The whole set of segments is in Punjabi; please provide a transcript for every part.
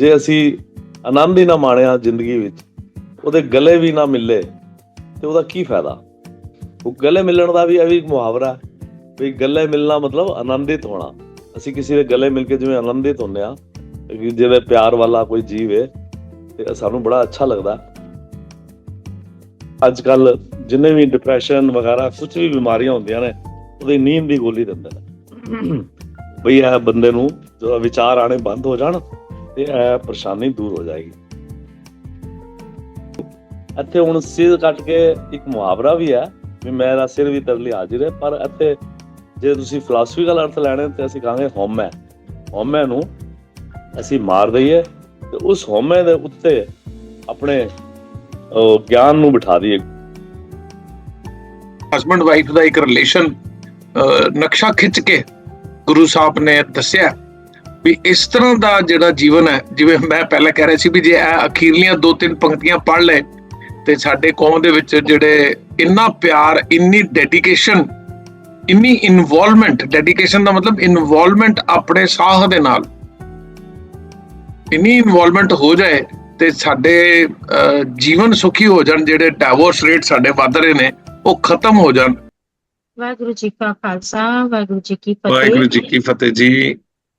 ਜੇ ਅਸੀਂ ਆਨੰਦ ਹੀ ਨਾ ਮਾਣਿਆ ਜ਼ਿੰਦਗੀ ਵਿੱਚ ਉਹਦੇ ਗਲੇ ਵੀ ਨਾ ਮਿਲੇ ਤੇ ਉਹਦਾ ਕੀ ਫਾਇਦਾ? ਉਹ ਗਲੇ ਮਿਲਣ ਦਾ ਵੀ ਇਹ ਵੀ ਮੁਹਾਵਰਾ ਵੀ ਗਲੇ ਮਿਲਣਾ ਮਤਲਬ ਆਨੰਦਿਤ ਹੋਣਾ। ਅਸੀਂ ਕਿਸੇ ਦੇ ਗਲੇ ਮਿਲ ਕੇ ਜਿਵੇਂ ਆਨੰਦਿਤ ਹੁੰਦੇ ਆ ਜਿਹਦੇ ਪਿਆਰ ਵਾਲਾ ਕੋਈ ਜੀਵ ਹੈ ਤੇ ਸਾਨੂੰ ਬੜਾ ਅੱਛਾ ਲੱਗਦਾ। ਅੱਜ ਕੱਲ ਜਿੰਨੇ ਵੀ ਡਿਪਰੈਸ਼ਨ ਵਗੈਰਾ ਕੁਝ ਵੀ ਬਿਮਾਰੀਆਂ ਹੁੰਦੀਆਂ ਨੇ ਉਹਦੀ ਨੀਂਦ ਦੀ ਗੋਲੀ ਦਿੰਦੇ ਨੇ। ਬਈ ਇਹ ਬੰਦੇ ਨੂੰ ਜਦੋਂ ਵਿਚਾਰ ਆਣੇ ਬੰਦ ਹੋ ਜਾਣ ਤੇ ਇਹ ਪਰੇਸ਼ਾਨੀ ਦੂਰ ਹੋ ਜਾਏਗੀ। ਇੱਥੇ ਹੁਣ ਸਿਰ ਕੱਟ ਕੇ ਇੱਕ ਮੁਹਾਵਰਾ ਵੀ ਹੈ ਵੀ ਮੇਰਾ ਸਿਰ ਵੀ ਤੇਰੇ ਹਾਜ਼ਰ ਹੈ, ਪਰ ਇੱਥੇ ਜੇ ਤੁਸੀਂ ਫਿਲਾਸਫੀਕਲ ਅਰਥ ਲੈਣੇ ਤੇ ਅਸੀਂ ਕਹਾਂਗੇ ਹਉਮੈ। ਹਉਮੈ ਨੂੰ ਅਸੀਂ ਮਾਰ ਦਈਏ ਤੇ ਉਸ ਹਉਮੈ ਦੇ ਉੱਤੇ ਆਪਣੇ ਗਿਆਨ ਨੂੰ ਬਿਠਾ ਦਈਏ। ਹਸਬੰਡ ਵਾਈਫ ਦਾ ਇੱਕ ਰਿਲੇਸ਼ਨ ਨਕਸ਼ਾ ਖਿੱਚ ਕੇ ਗੁਰੂ ਸਾਹਿਬ ਨੇ ਦੱਸਿਆ ਵੀ ਇਸ ਤਰ੍ਹਾਂ ਦਾ ਜਿਹੜਾ ਜੀਵਨ ਹੈ ਜਿਵੇਂ ਮੈਂ ਪਹਿਲਾਂ ਕਹਿ ਰਿਹਾ ਸੀ ਵੀ ਜੇ ਇਹ ਅਖੀਰਲੀਆਂ ਦੋ ਤਿੰਨ ਪੰਕਤੀਆਂ ਪੜ੍ਹ ਲੈ ਤੇ ਸਾਡੇ ਕੌਮ ਦੇ ਵਿੱਚ ਜਿਹੜੇ ਇੰਨਾ ਪਿਆਰ ਇੰਨੀ ਡੈਡੀਕੇਸ਼ਨ ਇੰਨੀ ਇਨਵੋਲਵਮੈਂਟ ਡੈਡੀਕੇਸ਼ਨ ਦਾ ਮਤਲਬ ਇਨਵੋਲਵਮੈਂਟ ਆਪਣੇ ਸਾਹ ਦੇ ਨਾਲ ਇੰਨੀ ਇਨਵੋਲਵਮੈਂਟ ਹੋ ਜਾਏ ਤੇ ਸਾਡੇ ਜੀਵਨ ਸੁਖੀ ਹੋ ਜਾਣ ਜਿਹੜੇ ਡਾਈਵੋਰਸ ਰੇਟ ਸਾਡੇ ਵੱਧ ਰਹੇ ਨੇ ਉਹ ਖਤਮ ਹੋ ਜਾਣ। ਵਾਹਿਗੁਰੂ ਜੀ ਕਾ ਖਾਲਸਾ ਵਾਹਿਗੁਰੂ ਜੀ ਕੀ ਫਤਿਹ। ਵਾਹਿਗੁਰੂ ਜੀ ਕੀ ਫਤਿਹ ਜੀ।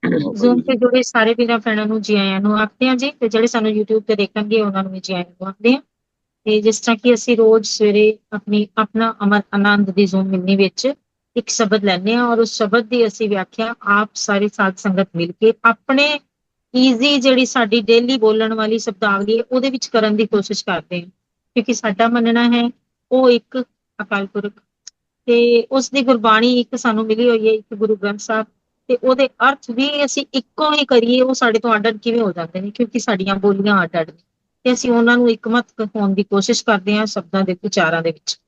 ਜ਼ੂਮ ਤੇ ਜੁੜੇ ਸਾਰੇ ਵੀਰਾਂ ਭੈਣਾਂ ਨੂੰ ਜੀ ਆਇਆਂ ਨੂੰ ਆਖਦੇ ਹਾਂ ਜੀ, ਤੇ ਜਿਹੜੇ ਸਾਨੂੰ YouTube ਤੇ ਦੇਖਣਗੇ, ਉਹਨਾਂ ਨੂੰ ਵੀ ਜੀ ਆਇਆਂ ਨੂੰ ਆਖਦੇ ਹਾਂ। ਤੇ ਜਿਸ ਤਰ੍ਹਾਂ ਕਿ ਅਸੀਂ ਰੋਜ਼ ਸਵੇਰੇ ਆਪਣੀ, ਆਪਣਾ ਅਮਰ ਆਨੰਦ ਦੀ ਜ਼ੂਮ ਮਿਲਣੀ ਵਿੱਚ ਇੱਕ ਸ਼ਬਦ ਲੈਂਦੇ ਹਾਂ, ਔਰ ਉਸ ਸ਼ਬਦ ਦੀ ਅਸੀਂ ਵਿਆਖਿਆ, ਆਪ ਸਾਰੀ ਸਾਧ ਸੰਗਤ ਮਿਲ ਕੇ ਆਪਣੇ ਈਜ਼ੀ ਜਿਹੜੀ ਸਾਡੀ ਡੇਲੀ ਬੋਲਣ ਵਾਲੀ ਸ਼ਬਦਾਵਲੀ ਹੈ, ਉਹਦੇ ਵਿੱਚ ਕਰਨ ਦੀ ਕੋਸ਼ਿਸ਼ ਕਰਦੇ ਹਾਂ। ਕਿਉਂਕਿ ਸਾਡਾ ਮੰਨਣਾ ਹੈ, ਉਹ ਇੱਕ ਅਕਾਲ ਪੁਰਖ। ਤੇ ਉਸ ਦੀ ਗੁਰਬਾਣੀ ਇੱਕ ਸਾਨੂੰ ਮਿਲੀ ਹੋਈ ਹੈ, ਇੱਕ ਗੁਰੂ ਗ੍ਰੰਥ ਸਾਹਿਬ ਤੇ ਉਹਦੇ ਅਰਥ ਵੀ ਅਸੀਂ ਇੱਕੋ ਹੀ ਕਰੀਏ, ਉਹ ਸਾਡੇ ਤੋਂ ਅੱਡ ਕਿਵੇਂ ਹੋ ਜਾਂਦੇ ਨੇ? ਕਿਉਂਕਿ ਸਾਡੀਆਂ ਬੋਲੀਆਂ ਅੱਡ ਅੱਡ ਨੇ। ਤੇ ਅਸੀਂ ਉਹਨਾਂ ਨੂੰ ਇੱਕਮਤ ਹੋਣ ਦੀ ਕੋਸ਼ਿਸ਼ ਕਰਦੇ ਹਾਂ ਸ਼ਬਦਾਂ ਦੇ ਵਿਚਾਰਾਂ ਦੇ ਵਿੱਚ।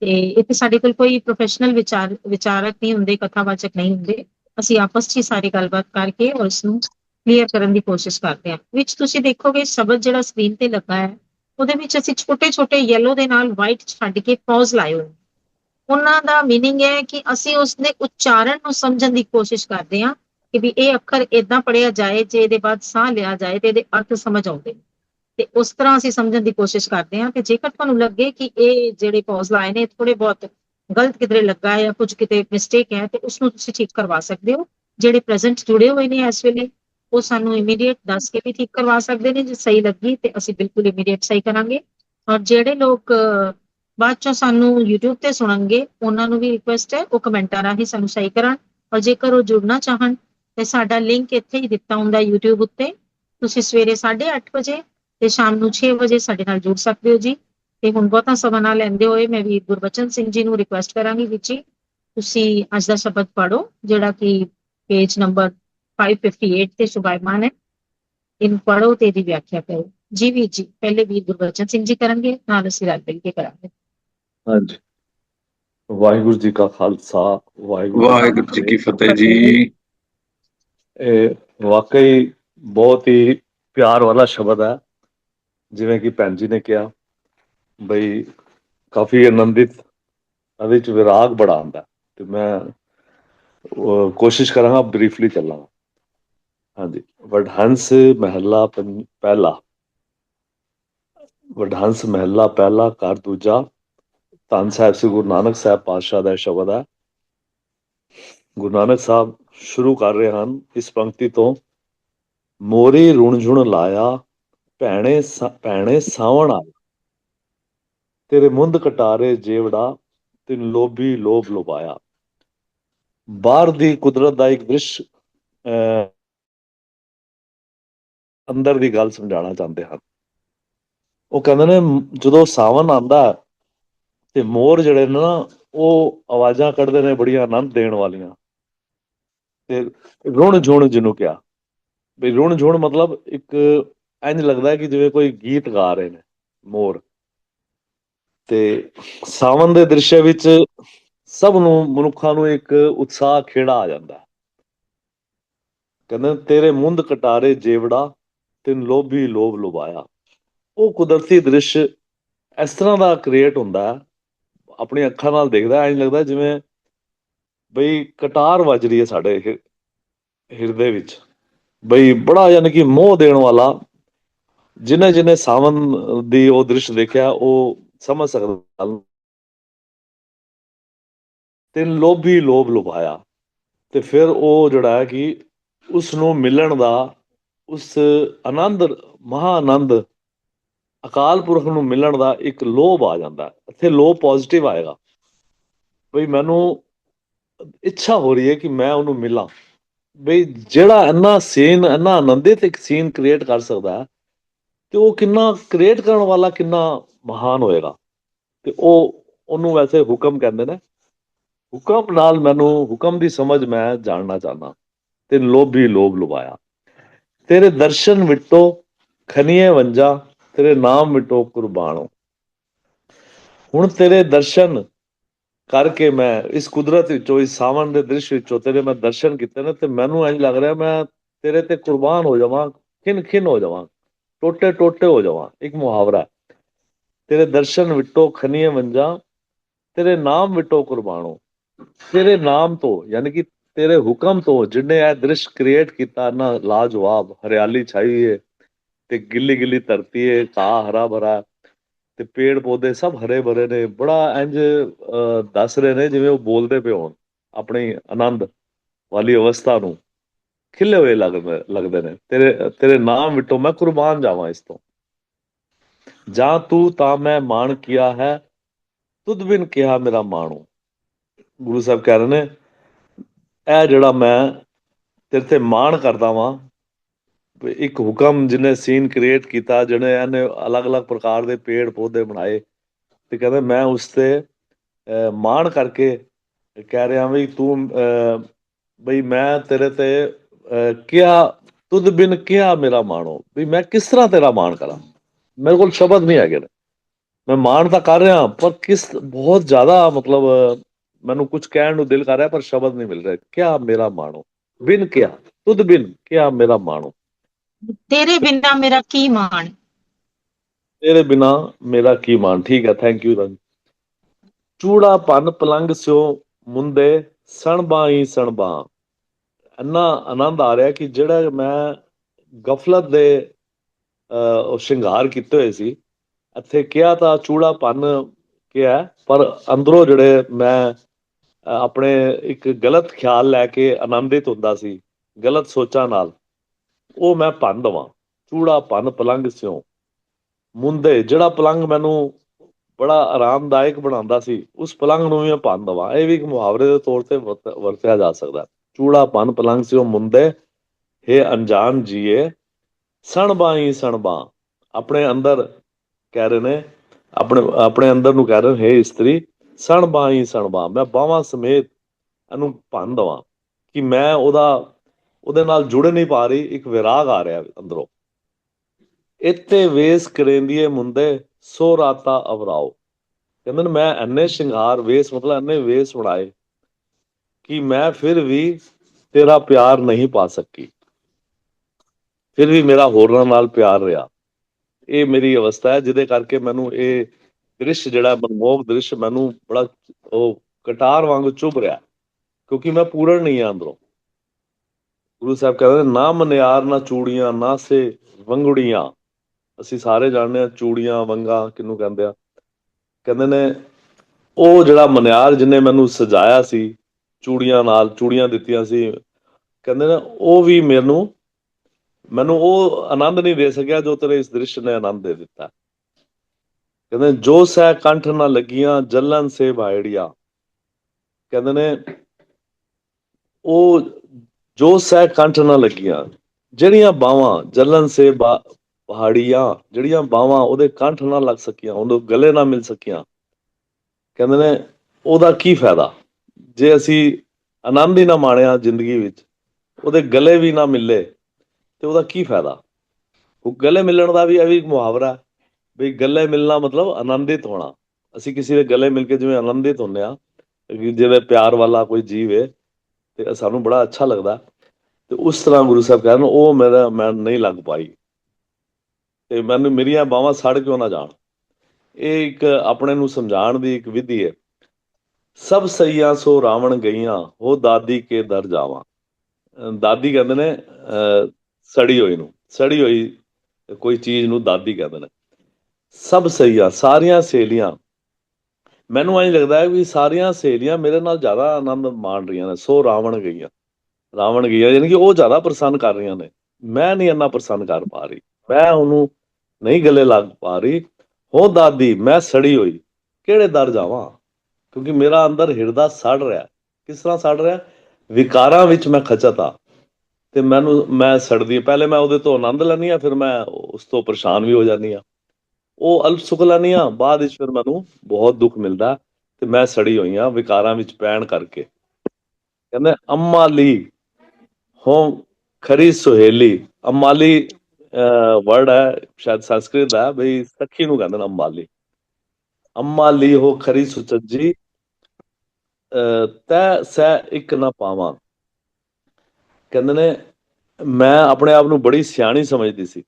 ਤੇ ਇੱਥੇ ਸਾਡੇ ਕੋਲ ਕੋਈ ਪ੍ਰੋਫੈਸ਼ਨਲ ਵਿਚਾਰ, ਵਿਚਾਰਕ ਨਹੀਂ ਹੁੰਦੇ, ਕਥਾਵਾਚਕ ਨਹੀਂ ਹੁੰਦੇ। ਅਸੀਂ ਆਪਸ 'ਚ ਹੀ ਸਾਰੀ ਗੱਲਬਾਤ ਕਰਕੇ ਔਰ ਇਸ ਨੂੰ ਕਲੀਅਰ ਕਰਨ ਦੀ ਕੋਸ਼ਿਸ਼ ਕਰਦੇ ਹਾਂ। ਵਿੱਚ ਤੁਸੀਂ ਦੇਖੋਗੇ ਸ਼ਬਦ ਜਿਹੜਾ ਸਕਰੀਨ ਤੇ ਲੱਗਾ ਹੈ, ਉਹਦੇ ਵਿੱਚ ਅਸੀਂ ਛੋਟੇ ਛੋਟੇ ਯੈਲੋ ਦੇ ਨਾਲ ਵਾਈਟ ਛੱਡ ਕੇ ਪੌਜ਼ ਲਾਏ ਹੋਏ ਉਹਨਾਂ ਦਾ मीनिंग ਹੈ ਕਿ ਅਸੀਂ ਉਸ ਦੇ ਉਚਾਰਨ ਨੂੰ ਸਮਝਣ ਦੀ ਕੋਸ਼ਿਸ਼ ਕਰਦੇ ਹਾਂ ਕਿ ਵੀ ਇਹ ਅੱਖਰ ਇਦਾਂ ਪੜਿਆ ਜਾਏ ਜੇ ਇਹਦੇ ਬਾਅਦ ਸਾਹ ਲਿਆ ਜਾਏ ਤੇ ਇਹਦੇ ਅਰਥ ਸਮਝ ਆਉਂਦੇ ਨੇ ਤੇ ਉਸ ਤਰ੍ਹਾਂ ਅਸੀਂ ਸਮਝਣ ਦੀ ਕੋਸ਼ਿਸ਼ ਕਰਦੇ ਹਾਂ ਤੇ ਜੇਕਰ ਤੁਹਾਨੂੰ ਲੱਗੇ ਕਿ ਇਹ ਜਿਹੜੇ ਪੌਜ਼ ਲਾਏ ਨੇ ਥੋੜੇ ਬਹੁਤ ਗਲਤ ਕਿਧਰੇ ਲੱਗਾ ਹੈ ਜਾਂ ਕੁਝ ਕਿਤੇ ਮਿਸਟੇਕ ਹੈ ਤੇ ਉਸ ਨੂੰ ਤੁਸੀਂ ਠੀਕ ਕਰਵਾ ਸਕਦੇ ਹੋ ਜਿਹੜੇ ਪ੍ਰੈਜ਼ੈਂਟ ਜੁੜੇ ਹੋਏ ਨੇ ਇਸ ਵੇਲੇ ਉਹ ਸਾਨੂੰ ਇਮੀਡੀਏਟ ਦੱਸ ਕੇ ਵੀ ਠੀਕ ਕਰਵਾ ਸਕਦੇ ਨੇ ਜੇ ਸਹੀ ਲੱਗੀ ਤੇ ਅਸੀਂ ਬਿਲਕੁਲ ਇਮੀਡੀਏਟ ਸਹੀ ਕਰਾਂਗੇ ਔਰ ਜਿਹੜੇ ਲੋਕ ਅਹ, ਬਾਅਦ ਚੋਂ ਸਾਨੂੰ YouTube ਤੇ ਸੁਣਨਗੇ, ਉਹਨਾਂ ਨੂੰ ਵੀ ਰਿਕੁਐਸਟ ਹੈ, ਉਹ ਕਮੈਂਟਾਂ ਰਾਹੀਂ ਸਾਨੂੰ ਸਹੀ ਕਰਨ ਔਰ ਜੇਕਰ ਉਹ ਜੁੜਨਾ ਚਾਹਣ, ਤੇ ਸਾਡਾ ਲਿੰਕ ਇੱਥੇ ਹੀ ਦਿੱਤਾ ਹੁੰਦਾ YouTube ਉੱਤੇ। ਤੁਸੀਂ ਸਵੇਰੇ 8:30 ਵਜੇ ਤੇ ਸ਼ਾਮ ਨੂੰ 6 ਵਜੇ ਸਾਡੇ ਨਾਲ ਜੁੜ ਸਕਦੇ ਹੋ ਜੀ। ਤੇ ਹੁਣ ਬਹੁਤਾ ਸਮਾਂ ਨਾ ਲੈਂਦੇ ਹੋਏ ਮੈਂ ਵੀ ਗੁਰਬਚਨ ਸਿੰਘ ਜੀ ਨੂੰ ਰਿਕੁਐਸਟ ਕਰਾਂਗੀ ਵਿੱਚ ਜੀ। ਤੁਸੀਂ ਅੱਜ ਦਾ ਸ਼ਬਦ ਪੜੋ ਜਿਹੜਾ ਕਿ ਪੇਜ ਨੰਬਰ 558 ਤੇ ਸੁਭਾਇਮਾਨ ਹੈ। ਇਹਨੂੰ ਪੜੋ ਤੇ ਇਹਦੀ ਵਿਆਖਿਆ ਕਰੋ। ਜੀ ਵੀ ਜੀ, ਪਹਿਲੇ ਵੀ ਗੁਰਬਚਨ ਸਿੰਘ ਜੀ ਕਰਨਗੇ, ਨਾਲ ਅਸੀਂ ਰਲ ਮਿਲ ਕੇ ਕਰਾਂਗੇ। ਹਾਂਜੀ। ਵਾਹਿਗੁਰੂ ਜੀ ਕਾ ਖਾਲਸਾ ਵਾਹਿਗੁਰੂ ਵਾਹਿਗੁਰੂ ਜੀ ਕੀ ਫਤਿਹ। ਜੀ। ਇਹ ਵਾਕਈ ਬਹੁਤ ਹੀ ਪਿਆਰ ਵਾਲਾ ਸ਼ਬਦ ਹੈ। ਜਿਵੇਂ ਕਿ ਭੈਣ ਜੀ ਨੇ ਕਿਹਾ ਬਈ ਕਾਫੀ ਆਨੰਦਿਤ ਇਹਦੇ ਵਿੱਚ ਵਿਰਾਗ ਬੜਾ ਆਉਂਦਾ ਤੇ ਮੈਂ ਕੋਸ਼ਿਸ਼ ਕਰਾਂਗਾ ਬਰੀਫਲੀ ਚੱਲਾਂਗਾ। ਹਾਂਜੀ ਵਡਹੰਸ ਮਹਿਲਾ ਪਹਿਲਾ। ਵਡਹੰਸ ਮਹਿਲਾ ਪਹਿਲਾ ਘਰ ਦੂਜਾ। ਧੰਨ ਸਾਹਿਬ ਸ੍ਰੀ ਗੁਰੂ ਨਾਨਕ ਸਾਹਿਬ ਪਾਤਸ਼ਾਹ ਦਾ ਸ਼ਬਦ ਹੈ ਗੁਰੂ ਨਾਨਕ ਸਾਹਿਬ ਸ਼ੁਰੂ ਕਰ ਰਹੇ ਹਨ ਇਸ ਪੰਕਤੀ ਤੋਂ ਮੋਰੀ ਰੁਣ ਝੁਣ ਲਾਇਆ ਭੈਣੇ ਭੈਣੇ ਸਾਵਣ ਆ ਤੇਰੇ ਮੁੰਦ ਕਟਾਰੇ ਜੇਵੜਾ ਤਿਨ ਲੋਭੀ ਲੋਭ ਲੁਭਾਇਆ ਬਾਹਰ ਦੀ ਕੁਦਰਤ ਦਾ ਇੱਕ ਦ੍ਰਿਸ਼ ਅਹ, ਅੰਦਰ ਦੀ ਗੱਲ ਸਮਝਾਉਣਾ ਚਾਹੁੰਦੇ ਹਨ ਉਹ ਕਹਿੰਦੇ ਨੇ ਜਦੋਂ ਸਾਵਣ ਆਂਦਾ ਤੇ ਮੋਰ ਜਿਹੜੇ ਨੇ ਨਾ, ਉਹ ਆਵਾਜ਼ਾਂ ਕੱਢਦੇ ਨੇ ਬੜੀਆਂ ਆਨੰਦ ਦੇਣ ਵਾਲੀਆਂ। ਤੇ ਰੁਣ ਝੁਣ ਜਿਹਨੂੰ ਕਿਹਾ। ਵੀ ਰੁਣ ਝੁਣ ਮਤਲਬ ਇੱਕ ਇੰਜ ਲੱਗਦਾ ਕਿ ਜਿਵੇਂ ਕੋਈ ਗੀਤ ਗਾ ਰਹੇ ਨੇ, ਮੋਰ। ਤੇ ਸਾਵਨ ਦੇ ਦ੍ਰਿਸ਼ ਵਿੱਚ ਸਭ ਨੂੰ, ਮਨੁੱਖਾਂ ਨੂੰ ਇੱਕ ਉਤਸ਼ਾਹ ਖੇੜਾ ਆ ਜਾਂਦਾ। ਕਹਿੰਦੇ ਤੇਰੇ ਮੁੰਦ ਕਟਾਰੇ ਜੇਵੜਾ, ਤਿਨ ਲੋਭੀ ਲੋਭ ਲੁਬਾਇਆ ਉਹ ਕੁਦਰਤੀ ਦ੍ਰਿਸ਼ ਇਸ ਤਰ੍ਹਾਂ ਦਾ ਕ੍ਰੀਏਟ ਹੁੰਦਾ ਹੈ ਆਪਣੀ ਅੱਖਾਂ ਨਾਲ ਦੇਖਦਾ, ਐਂ ਲੱਗਦਾ ਜਿਵੇਂ ਬਈ ਕਟਾਰ ਵੱਜ ਰਹੀ ਹੈ ਸਾਡੇ ਹਿਰਦੇ ਵਿੱਚ। ਬਈ ਬੜਾ ਯਾਨੀ ਕਿ ਮੋਹ ਦੇਣ ਵਾਲਾ, ਜਿਨੇ ਜਿਨੇ ਸਾਵਨ ਦੀ ਉਹ ਦ੍ਰਿਸ਼ ਦੇਖਿਆ, ਉਹ ਸਮਝ ਸਕਦਾ ਗੱਲ ਤੇ ਲੋਭੀ ਲੋਭ ਲੁਭਾਇਆ। ਤੇ ਫਿਰ ਉਹ ਜਿਹੜਾ ਹੈ ਕਿ ਉਸ ਨੂੰ ਮਿਲਣ ਦਾ, ਉਸ ਆਨੰਦ ਮਹਾ ਆਨੰਦ ਅਕਾਲ ਪੁਰਖ ਨੂੰ ਮਿਲਣ ਦਾ ਇੱਕ ਲੋਭ ਆ ਜਾਂਦਾ ਹੈ। ਇੱਥੇ ਲੋਭ ਪੋਜ਼ਿਟਿਵ ਆਏਗਾ। ਬਈ ਮੈਨੂੰ ਇੱਛਾ ਹੋ ਰਹੀ ਹੈ ਕਿ ਮੈਂ ਉਹਨੂੰ ਮਿਲਾਂ। ਬਈ ਜਿਹੜਾ ਇੰਨਾ ਸੀਨ, ਇੰਨਾ ਆਨੰਦਿਤ ਇੱਕ ਸੀਨ ਕ੍ਰੀਏਟ ਕਰ ਸਕਦਾ ਤੇ ਉਹ ਕਿੰਨਾ ਕ੍ਰੀਏਟ ਕਰਨ ਵਾਲਾ ਕਿੰਨਾ ਮਹਾਨ ਹੋਏਗਾ। ਤੇ ਉਹ, ਉਹਨੂੰ ਵੈਸੇ ਹੁਕਮ ਕਹਿੰਦੇ ਨੇ। ਹੁਕਮ ਨਾਲ ਮੈਨੂੰ, ਹੁਕਮ ਦੀ ਸਮਝ ਮੈਂ ਜਾਣਨਾ ਚਾਹਨਾ ਤੇ ਲੋਭੀ ਲੋਭ ਲੁਭਾਇਆ। ਤੇਰੇ ਦਰਸ਼ਨ ਵਿਟੋ ਖਨੀਏ ਵੰਜਾ ਤੇਰੇ ਨਾਮ ਵਿਟੋ ਕੁਰਬਾਨੋ। ਹੁਣ ਤੇਰੇ ਦਰਸ਼ਨ ਕਰਕੇ ਮੈਂ ਇਸ ਕੁਦਰਤ ਵਿੱਚੋਂ, ਇਸ ਸਾਵਣ ਦੇ ਦ੍ਰਿਸ਼ ਵਿੱਚੋਂ ਤੇਰੇ ਮੈਂ ਦਰਸ਼ਨ ਕੀਤੇ ਨੇ ਤੇ ਮੈਨੂੰ ਇੰਜ ਲੱਗ ਰਿਹਾ ਮੈਂ ਤੇਰੇ ਤੇ ਕੁਰਬਾਨ ਹੋ ਜਾਵਾਂ, ਖਿੰਨ ਖਿੰਨ ਹੋ ਜਾਵਾਂ, ਟੋਟੇ ਟੋਟੇ ਹੋ ਜਾਵਾਂ, ਇੱਕ ਮੁਹਾਵਰਾ। ਤੇਰੇ ਦਰਸ਼ਨ ਵਿਟੋ ਖਨੀਏ ਮੰਜਾ, ਤੇਰੇ ਨਾਮ ਵਿਟੋ ਕੁਰਬਾਨੋ। ਤੇਰੇ ਨਾਮ ਤੋਂ, ਯਾਨੀ ਕਿ ਤੇਰੇ ਹੁਕਮ ਤੋਂ ਜਿਹਨੇ ਇਹ ਦ੍ਰਿਸ਼ ਕ੍ਰੀਏਟ ਕੀਤਾ, ਨਾ ਲਾਜਵਾਬ, ਹਰਿਆਲੀ ਛਾਈ ਹੈ ਤੇ ਗਿੱਲੀ ਗਿੱਲੀ ਧਰਤੀ ਹੈ ਘਾਹ ਹਰਾ ਭਰਾ ਤੇ ਪੇੜ ਪੌਦੇ ਸਭ ਹਰੇ ਭਰੇ ਨੇ। ਬੜਾ ਇੰਜ ਅਹ, ਦੱਸ ਰਹੇ ਨੇ ਜਿਵੇਂ ਉਹ ਬੋਲਦੇ ਪਏ ਹੋਣ ਆਪਣੀ ਆਨੰਦ ਵਾਲੀ ਅਵਸਥਾ ਨੂੰ। ਖਿਲੇ ਹੋਏ ਲੱਗਦੇ ਲੱਗਦੇ ਨੇ। ਤੇਰੇ ਤੇਰੇ ਨਾਮ ਵਿਟੋ ਮੈਂ ਕੁਰਬਾਨ ਜਾਵਾਂ ਇਸ ਤੋਂ। ਜਾਂ ਤੂੰ ਤਾਂ ਮੈਂ ਮਾਣ ਕੀਆ ਹੈ ਤੁਧ ਬਿਨ ਕਿਹਾ ਮੇਰਾ ਮਾਣੋ। ਗੁਰੂ ਸਾਹਿਬ ਕਹਿ ਰਹੇ ਨੇ ਇਹ ਜਿਹੜਾ ਮੈਂ ਤੇਰੇ ਤੇ ਮਾਣ ਕਰਦਾ ਵਾਂ ਇੱਕ ਹੁਕਮ ਜਿਹਨੇ ਸੀਨ ਕ੍ਰੀਏਟ ਕੀਤਾ ਜਿਹਨੇ ਇਹਨੇ ਅਲੱਗ-ਅਲੱਗ ਪ੍ਰਕਾਰ ਦੇ ਪੇੜ ਪੌਦੇ ਬਣਾਏ ਤੇ ਕਹਿੰਦੇ ਮੈਂ ਉਸ ਤੇ ਮਾਣ ਕਰਕੇ ਕਹਿ ਰਿਹਾ ਵੀ ਤੂੰ ਬਈ ਮੈਂ ਤੇਰੇ ਤੇ ਅਹ, ਕਿਹਾ ਤੁਧ ਬਿਨ ਕਿਹਾ ਮੇਰਾ ਮਾਣੋ ਵੀ ਮੈਂ ਕਿਸ ਤਰ੍ਹਾਂ ਤੇਰਾ ਮਾਣ ਕਰਾਂ? ਮੇਰੇ ਕੋਲ ਸ਼ਬਦ ਨਹੀਂ ਹੈਗੇ ਨੇ। ਮੈਂ ਮਾਣ ਤਾਂ ਕਰ ਰਿਹਾ ਪਰ ਕਿਸ ਬਹੁਤ ਜ਼ਿਆਦਾ ਮਤਲਬ ਮੈਨੂੰ ਕੁਝ ਕਹਿਣ ਨੂੰ ਦਿਲ ਕਰ ਰਿਹਾ ਪਰ ਸ਼ਬਦ ਨਹੀਂ ਮਿਲ ਰਿਹਾ। ਕਿਆ ਮੇਰਾ ਮਾਣੋ ਬਿਨ ਕਿਹਾ ਤੁਧ ਬਿਨ ਕਿਆ ਮੇਰਾ ਮਾਣੋ ਤੇਰੇ ਬਿਨਾਂ ਮੇਰਾ ਕੀ ਮਾਣ? ਤੇਰੇ ਬਿਨਾ ਮੇਰਾ ਕੀ ਮਾਣ? ਠੀਕ ਹੈ ਥੈਂਕ ਯੂ ਰੰਗ। ਚੂੜਾ ਪੰਨ ਪਲੰਗ ਸਿਓ ਮੁੰਦੇ ਸਣਬਾਈ ਸਣਬਾ ਇੰਨਾ ਆਨੰਦ ਆ ਰਿਹਾ ਕਿ ਜਿਹੜਾ ਮੈਂ ਗਫਲਤ ਦੇ ਅਹ, ਉਹ ਸ਼ਿੰਗਾਰ ਕੀਤੇ ਹੋਏ ਸੀ ਇੱਥੇ ਕਿਹਾ ਤਾਂ ਚੂੜਾ ਪੰਨ ਕਿਹਾ ਪਰ ਅੰਦਰੋਂ ਜਿਹੜੇ ਮੈਂ ਆਪਣੇ ਇੱਕ ਗਲਤ ਖਿਆਲ ਲੈ ਕੇ ਆਨੰਦਿਤ ਹੁੰਦਾ ਸੀ ਗਲਤ ਸੋਚਾਂ ਨਾਲ। ਉਹ ਮੈਂ ਭੰਨ ਦਵਾਂ। ਚੂੜਾ ਭੰਨ ਪਲੰਗ ਸਿਓ ਮੁੰਦੇ ਜਿਹੜਾ ਪਲੰਗ ਮੈਨੂੰ ਬੜਾ ਆਰਾਮਦਾਇਕ ਬਣਾਉਂਦਾ ਸੀ, ਉਸ ਪਲੰਗ ਨੂੰ ਵੀ ਭੰਨ ਦਵਾਂ। ਇਹ ਵੀ ਇੱਕ ਮੁਹਾਵਰੇ ਦੇ ਤੌਰ ਤੇ ਵਰਤਿਆ ਜਾ ਸਕਦਾ। ਚੂੜਾ ਪੰਨ ਪਲੰਗ ਸਿਓ ਮੁੰਦੇ ਹੇ ਅਣਜਾਣ ਜੀਏ ਸਣਬਾਈ ਸਣਬਾ ਆਪਣੇ ਅੰਦਰ ਕਹਿ ਰਹੇ ਨੇ, ਆਪਣੇ ਆਪਣੇ ਅੰਦਰ ਨੂੰ ਕਹਿ ਰਹੇ ਨੇ, ਹੇ ਇਸਤਰੀ ਸਣਬਾਈ ਸਣਬਾ ਮੈਂ ਬਾਹਾਂ ਸਮੇਤ ਇਹਨੂੰ ਭੰਨ ਦਵਾਂ ਕਿ ਮੈਂ ਉਹਦਾ ਉਹਦੇ ਨਾਲ ਜੁੜ ਨਹੀਂ ਪਾ ਰਹੀ, ਇੱਕ ਵਿਰਾਗ ਆ ਰਿਹਾ ਅੰਦਰੋਂ। ਇੱਥੇ ਵੇਸ ਕਰੇਂਦੀਏ ਮੁੰਡੇ, ਸੋ ਰਾਤਾ ਅਵਰਾਓ। ਕਹਿੰਦੇ ਨੇ, ਮੈਂ ਇੰਨੇ ਸ਼ਿੰਗਾਰ ਵੇਸ, ਮਤਲਬ ਇੰਨੇ ਵੇਸ ਬਣਾਏ ਕਿ ਮੈਂ ਫਿਰ ਵੀ ਤੇਰਾ ਪਿਆਰ ਨਹੀਂ ਪਾ ਸਕੀ। ਫਿਰ ਵੀ ਮੇਰਾ ਹੋਰਾਂ ਨਾਲ ਪਿਆਰ ਰਿਹਾ। ਇਹ ਮੇਰੀ ਅਵਸਥਾ ਹੈ, ਜਿਹਦੇ ਕਰਕੇ ਮੈਨੂੰ ਇਹ ਦ੍ਰਿਸ਼ ਜਿਹੜਾ ਮਨਮੋਹਕ ਦ੍ਰਿਸ਼ ਮੈਨੂੰ ਬੜਾ ਉਹ ਕਟਾਰ ਵਾਂਗ ਚੁਭ ਰਿਹਾ। ਕਿਉਂਕਿ ਮੈਂ ਪੂਰਨ ਨਹੀਂ ਆ ਅੰਦਰੋਂ। ਗੁਰੂ ਸਾਹਿਬ ਕਹਿੰਦੇ ਨੇ, ਨਾ ਮਨਿਆਰ ਨਾ ਚੂੜੀਆਂ ਨਾ ਸੇ ਵੰਗੜੀਆਂ। ਅਸੀਂ ਸਾਰੇ ਜਾਣਦੇ ਆ ਚੂੜੀਆਂ ਵੰਗਾ ਕਿਹਨੂੰ ਕਹਿੰਦੇ ਆ। ਕਹਿੰਦੇ ਨੇ ਉਹ ਜਿਹੜਾ ਮਨਿਆਰ ਜਿਹਨੇ ਮੈਨੂੰ ਸਜਾਇਆ ਸੀ ਚੂੜੀਆਂ ਨਾਲ ਚੂੜੀਆਂ ਦਿੱਤੀਆਂ ਸੀ ਕਹਿੰਦੇ ਨੇ ਉਹ ਵੀ ਮੈਨੂੰ ਮੈਨੂੰ ਉਹ ਆਨੰਦ ਨਹੀਂ ਦੇ ਸਕਿਆ ਜੋ ਤੇਰੇ ਇਸ ਦ੍ਰਿਸ਼ ਨੇ ਆਨੰਦ ਦੇ ਦਿੱਤਾ। ਕਹਿੰਦੇ ਜੋ ਸਹਿ ਕੰਠ ਨਾ ਲੱਗੀਆਂ ਜਲਨ ਸੇ ਭਾਇੜੀਆਂ। ਕਹਿੰਦੇ ਨੇ ਉਹ ਜੋ ਸਹਿ ਕੰਠ ਨਾ ਲੱਗੀਆਂ, ਜਿਹੜੀਆਂ ਬਾਵਾਂ ਜਲਨ ਸੇ ਪਹਾੜੀਆਂ, ਜਿਹੜੀਆਂ ਬਾਵਾਂ ਉਹਦੇ ਕੰਠ ਨਾ ਲੱਗ ਸਕੀਆਂ ਉਹਨੂੰ ਗਲੇ ਨਾ ਮਿਲ ਸਕੀਆਂ। ਕਹਿੰਦੇ ਨੇ, ਉਹਦਾ ਕੀ ਫਾਇਦਾ? ਜੇ ਅਸੀਂ ਆਨੰਦ ਹੀ ਨਾ ਮਾਣਿਆ ਜ਼ਿੰਦਗੀ ਵਿੱਚ, ਉਹਦੇ ਗਲੇ ਵੀ ਨਾ ਮਿਲੇ, ਤੇ ਉਹਦਾ ਕੀ ਫਾਇਦਾ? ਉਹ ਗਲੇ ਮਿਲਣ ਦਾ ਵੀ ਇਹ ਵੀ ਮੁਹਾਵਰਾ ਵੀ ਗਲੇ ਮਿਲਣਾ ਮਤਲਬ ਆਨੰਦਿਤ ਹੋਣਾ। ਅਸੀਂ ਕਿਸੇ ਦੇ ਗਲੇ ਮਿਲ ਕੇ ਜਿਵੇਂ ਆਨੰਦਿਤ ਹੁੰਦੇ ਆ ਜਿਵੇਂ ਪਿਆਰ ਵਾਲਾ ਕੋਈ ਜੀਵ ਹੈ, ਤੇ ਸਾਨੂੰ ਬੜਾ ਅੱਛਾ ਲੱਗਦਾ। ਤੇ ਉਸ ਤਰ੍ਹਾਂ ਗੁਰੂ ਸਾਹਿਬ ਕਹਿ ਰਹੇ ਨੇ ਉਹ ਮੇਰਾ, ਮੈਂ ਨਹੀਂ ਲੱਗ ਪਾਈ। ਤੇ ਮੈਨੂੰ ਮੇਰੀਆਂ ਬਾਹਾਂ ਸੜ ਕਿਉਂ ਨਾ ਜਾਣ? ਇਹ ਇੱਕ ਆਪਣੇ ਨੂੰ ਸਮਝਾਉਣ ਦੀ ਇੱਕ ਵਿਧੀ ਹੈ। ਸਭ ਸਈਆਂ ਸੋ ਰਾਵਣ ਗਈਆਂ, ਉਹ ਦਾਦੀ ਕੇ ਦਰ ਜਾਵਾਂ। ਦਾਦੀ ਕਹਿੰਦੇ ਨੇ, ਅਹ ਸੜੀ ਹੋਈ ਨੂੰ, ਸੜੀ ਹੋਈ ਕੋਈ ਚੀਜ਼ ਨੂੰ ਦਾਦੀ ਕਹਿੰਦੇ ਨੇ। ਸਭ ਸਹੀ ਸਾਰੀਆਂ ਸਹੇਲੀਆਂ, ਮੈਨੂੰ ਐਂ ਲੱਗਦਾ ਹੈ ਵੀ ਸਾਰੀਆਂ ਸਹੇਲੀਆਂ ਮੇਰੇ ਨਾਲ ਜ਼ਿਆਦਾ ਆਨੰਦ ਮਾਣ ਰਹੀਆਂ ਨੇ, ਸੋ ਰਾਵਣ ਗਈਆਂ। ਰਾਵਣ ਗਈਆਂ ਯਾਨੀ ਕਿ ਉਹ ਜ਼ਿਆਦਾ ਪ੍ਰਸੰਨ ਕਰ ਰਹੀਆਂ ਨੇ। ਮੈਂ ਨਹੀਂ ਇੰਨਾ ਪ੍ਰਸੰਨ ਕਰ ਪਾ ਰਹੀ। ਮੈਂ ਉਹਨੂੰ ਨਹੀਂ ਗਲੇ ਲੱਗ ਪਾ ਰਹੀ। ਹੋ ਦਾਦੀ, ਮੈਂ ਸੜੀ ਹੋਈ। ਕਿਹੜੇ ਦਰ ਜਾਵਾਂ? ਕਿਉਂਕਿ ਮੇਰਾ ਅੰਦਰ ਹਿਰਦਾ ਸੜ ਰਿਹਾ। ਕਿਸ ਤਰ੍ਹਾਂ ਸੜ ਰਿਹਾ? ਵਿਕਾਰਾਂ ਵਿੱਚ ਮੈਂ ਖਚਤ ਆ। ਤੇ ਮੈਨੂੰ, ਮੈਂ ਸੜਦੀ ਪਹਿਲੇ ਮੈਂ ਉਹਦੇ ਤੋਂ ਆਨੰਦ ਲੈਂਦੀ ਆ, ਫਿਰ ਮੈਂ ਉਸ ਤੋਂ ਪਰੇਸ਼ਾਨ ਵੀ ਹੋ ਜਾਂਦੀ ਆ। ਉਹ ਅਲਪ ਸੁਖ ਲੈਂਦੀ ਆ, ਬਾਅਦ ਵਿੱਚ ਫਿਰ ਮੈਨੂੰ ਬਹੁਤ ਦੁੱਖ ਮਿਲਦਾ ਤੇ ਮੈਂ ਸੜੀ ਹੋਈ ਆ ਵਿਕਾਰਾਂ ਵਿੱਚ ਪੈਣ ਕਰਕੇ। ਕਹਿੰਦੇ, ਅਮਾ ਲੀ। ਹੋ ਖਰੀ ਸੁਹੇਲੀ ਅੰਮਾਲੀ ਵਰਡ ਹੈ ਸ਼ਾਇਦ ਸੰਸਕ੍ਰਿਤ ਦਾ ਬਈ ਸਖੀ ਨੂੰ ਕਹਿੰਦੇ ਨੇ ਅੰਮਾਲੀ ਅੰਮਾਲੀ ਹੋ ਖਰੀ ਸੁਚੱਜੀ ਤੈ ਸੈ ਇੱਕ ਨਾ ਪਾਵਾਂ ਕਹਿੰਦੇ ਨੇ ਮੈਂ ਆਪਣੇ ਆਪ ਨੂੰ ਬੜੀ ਸਿਆਣੀ ਸਮਝਦੀ ਸੀ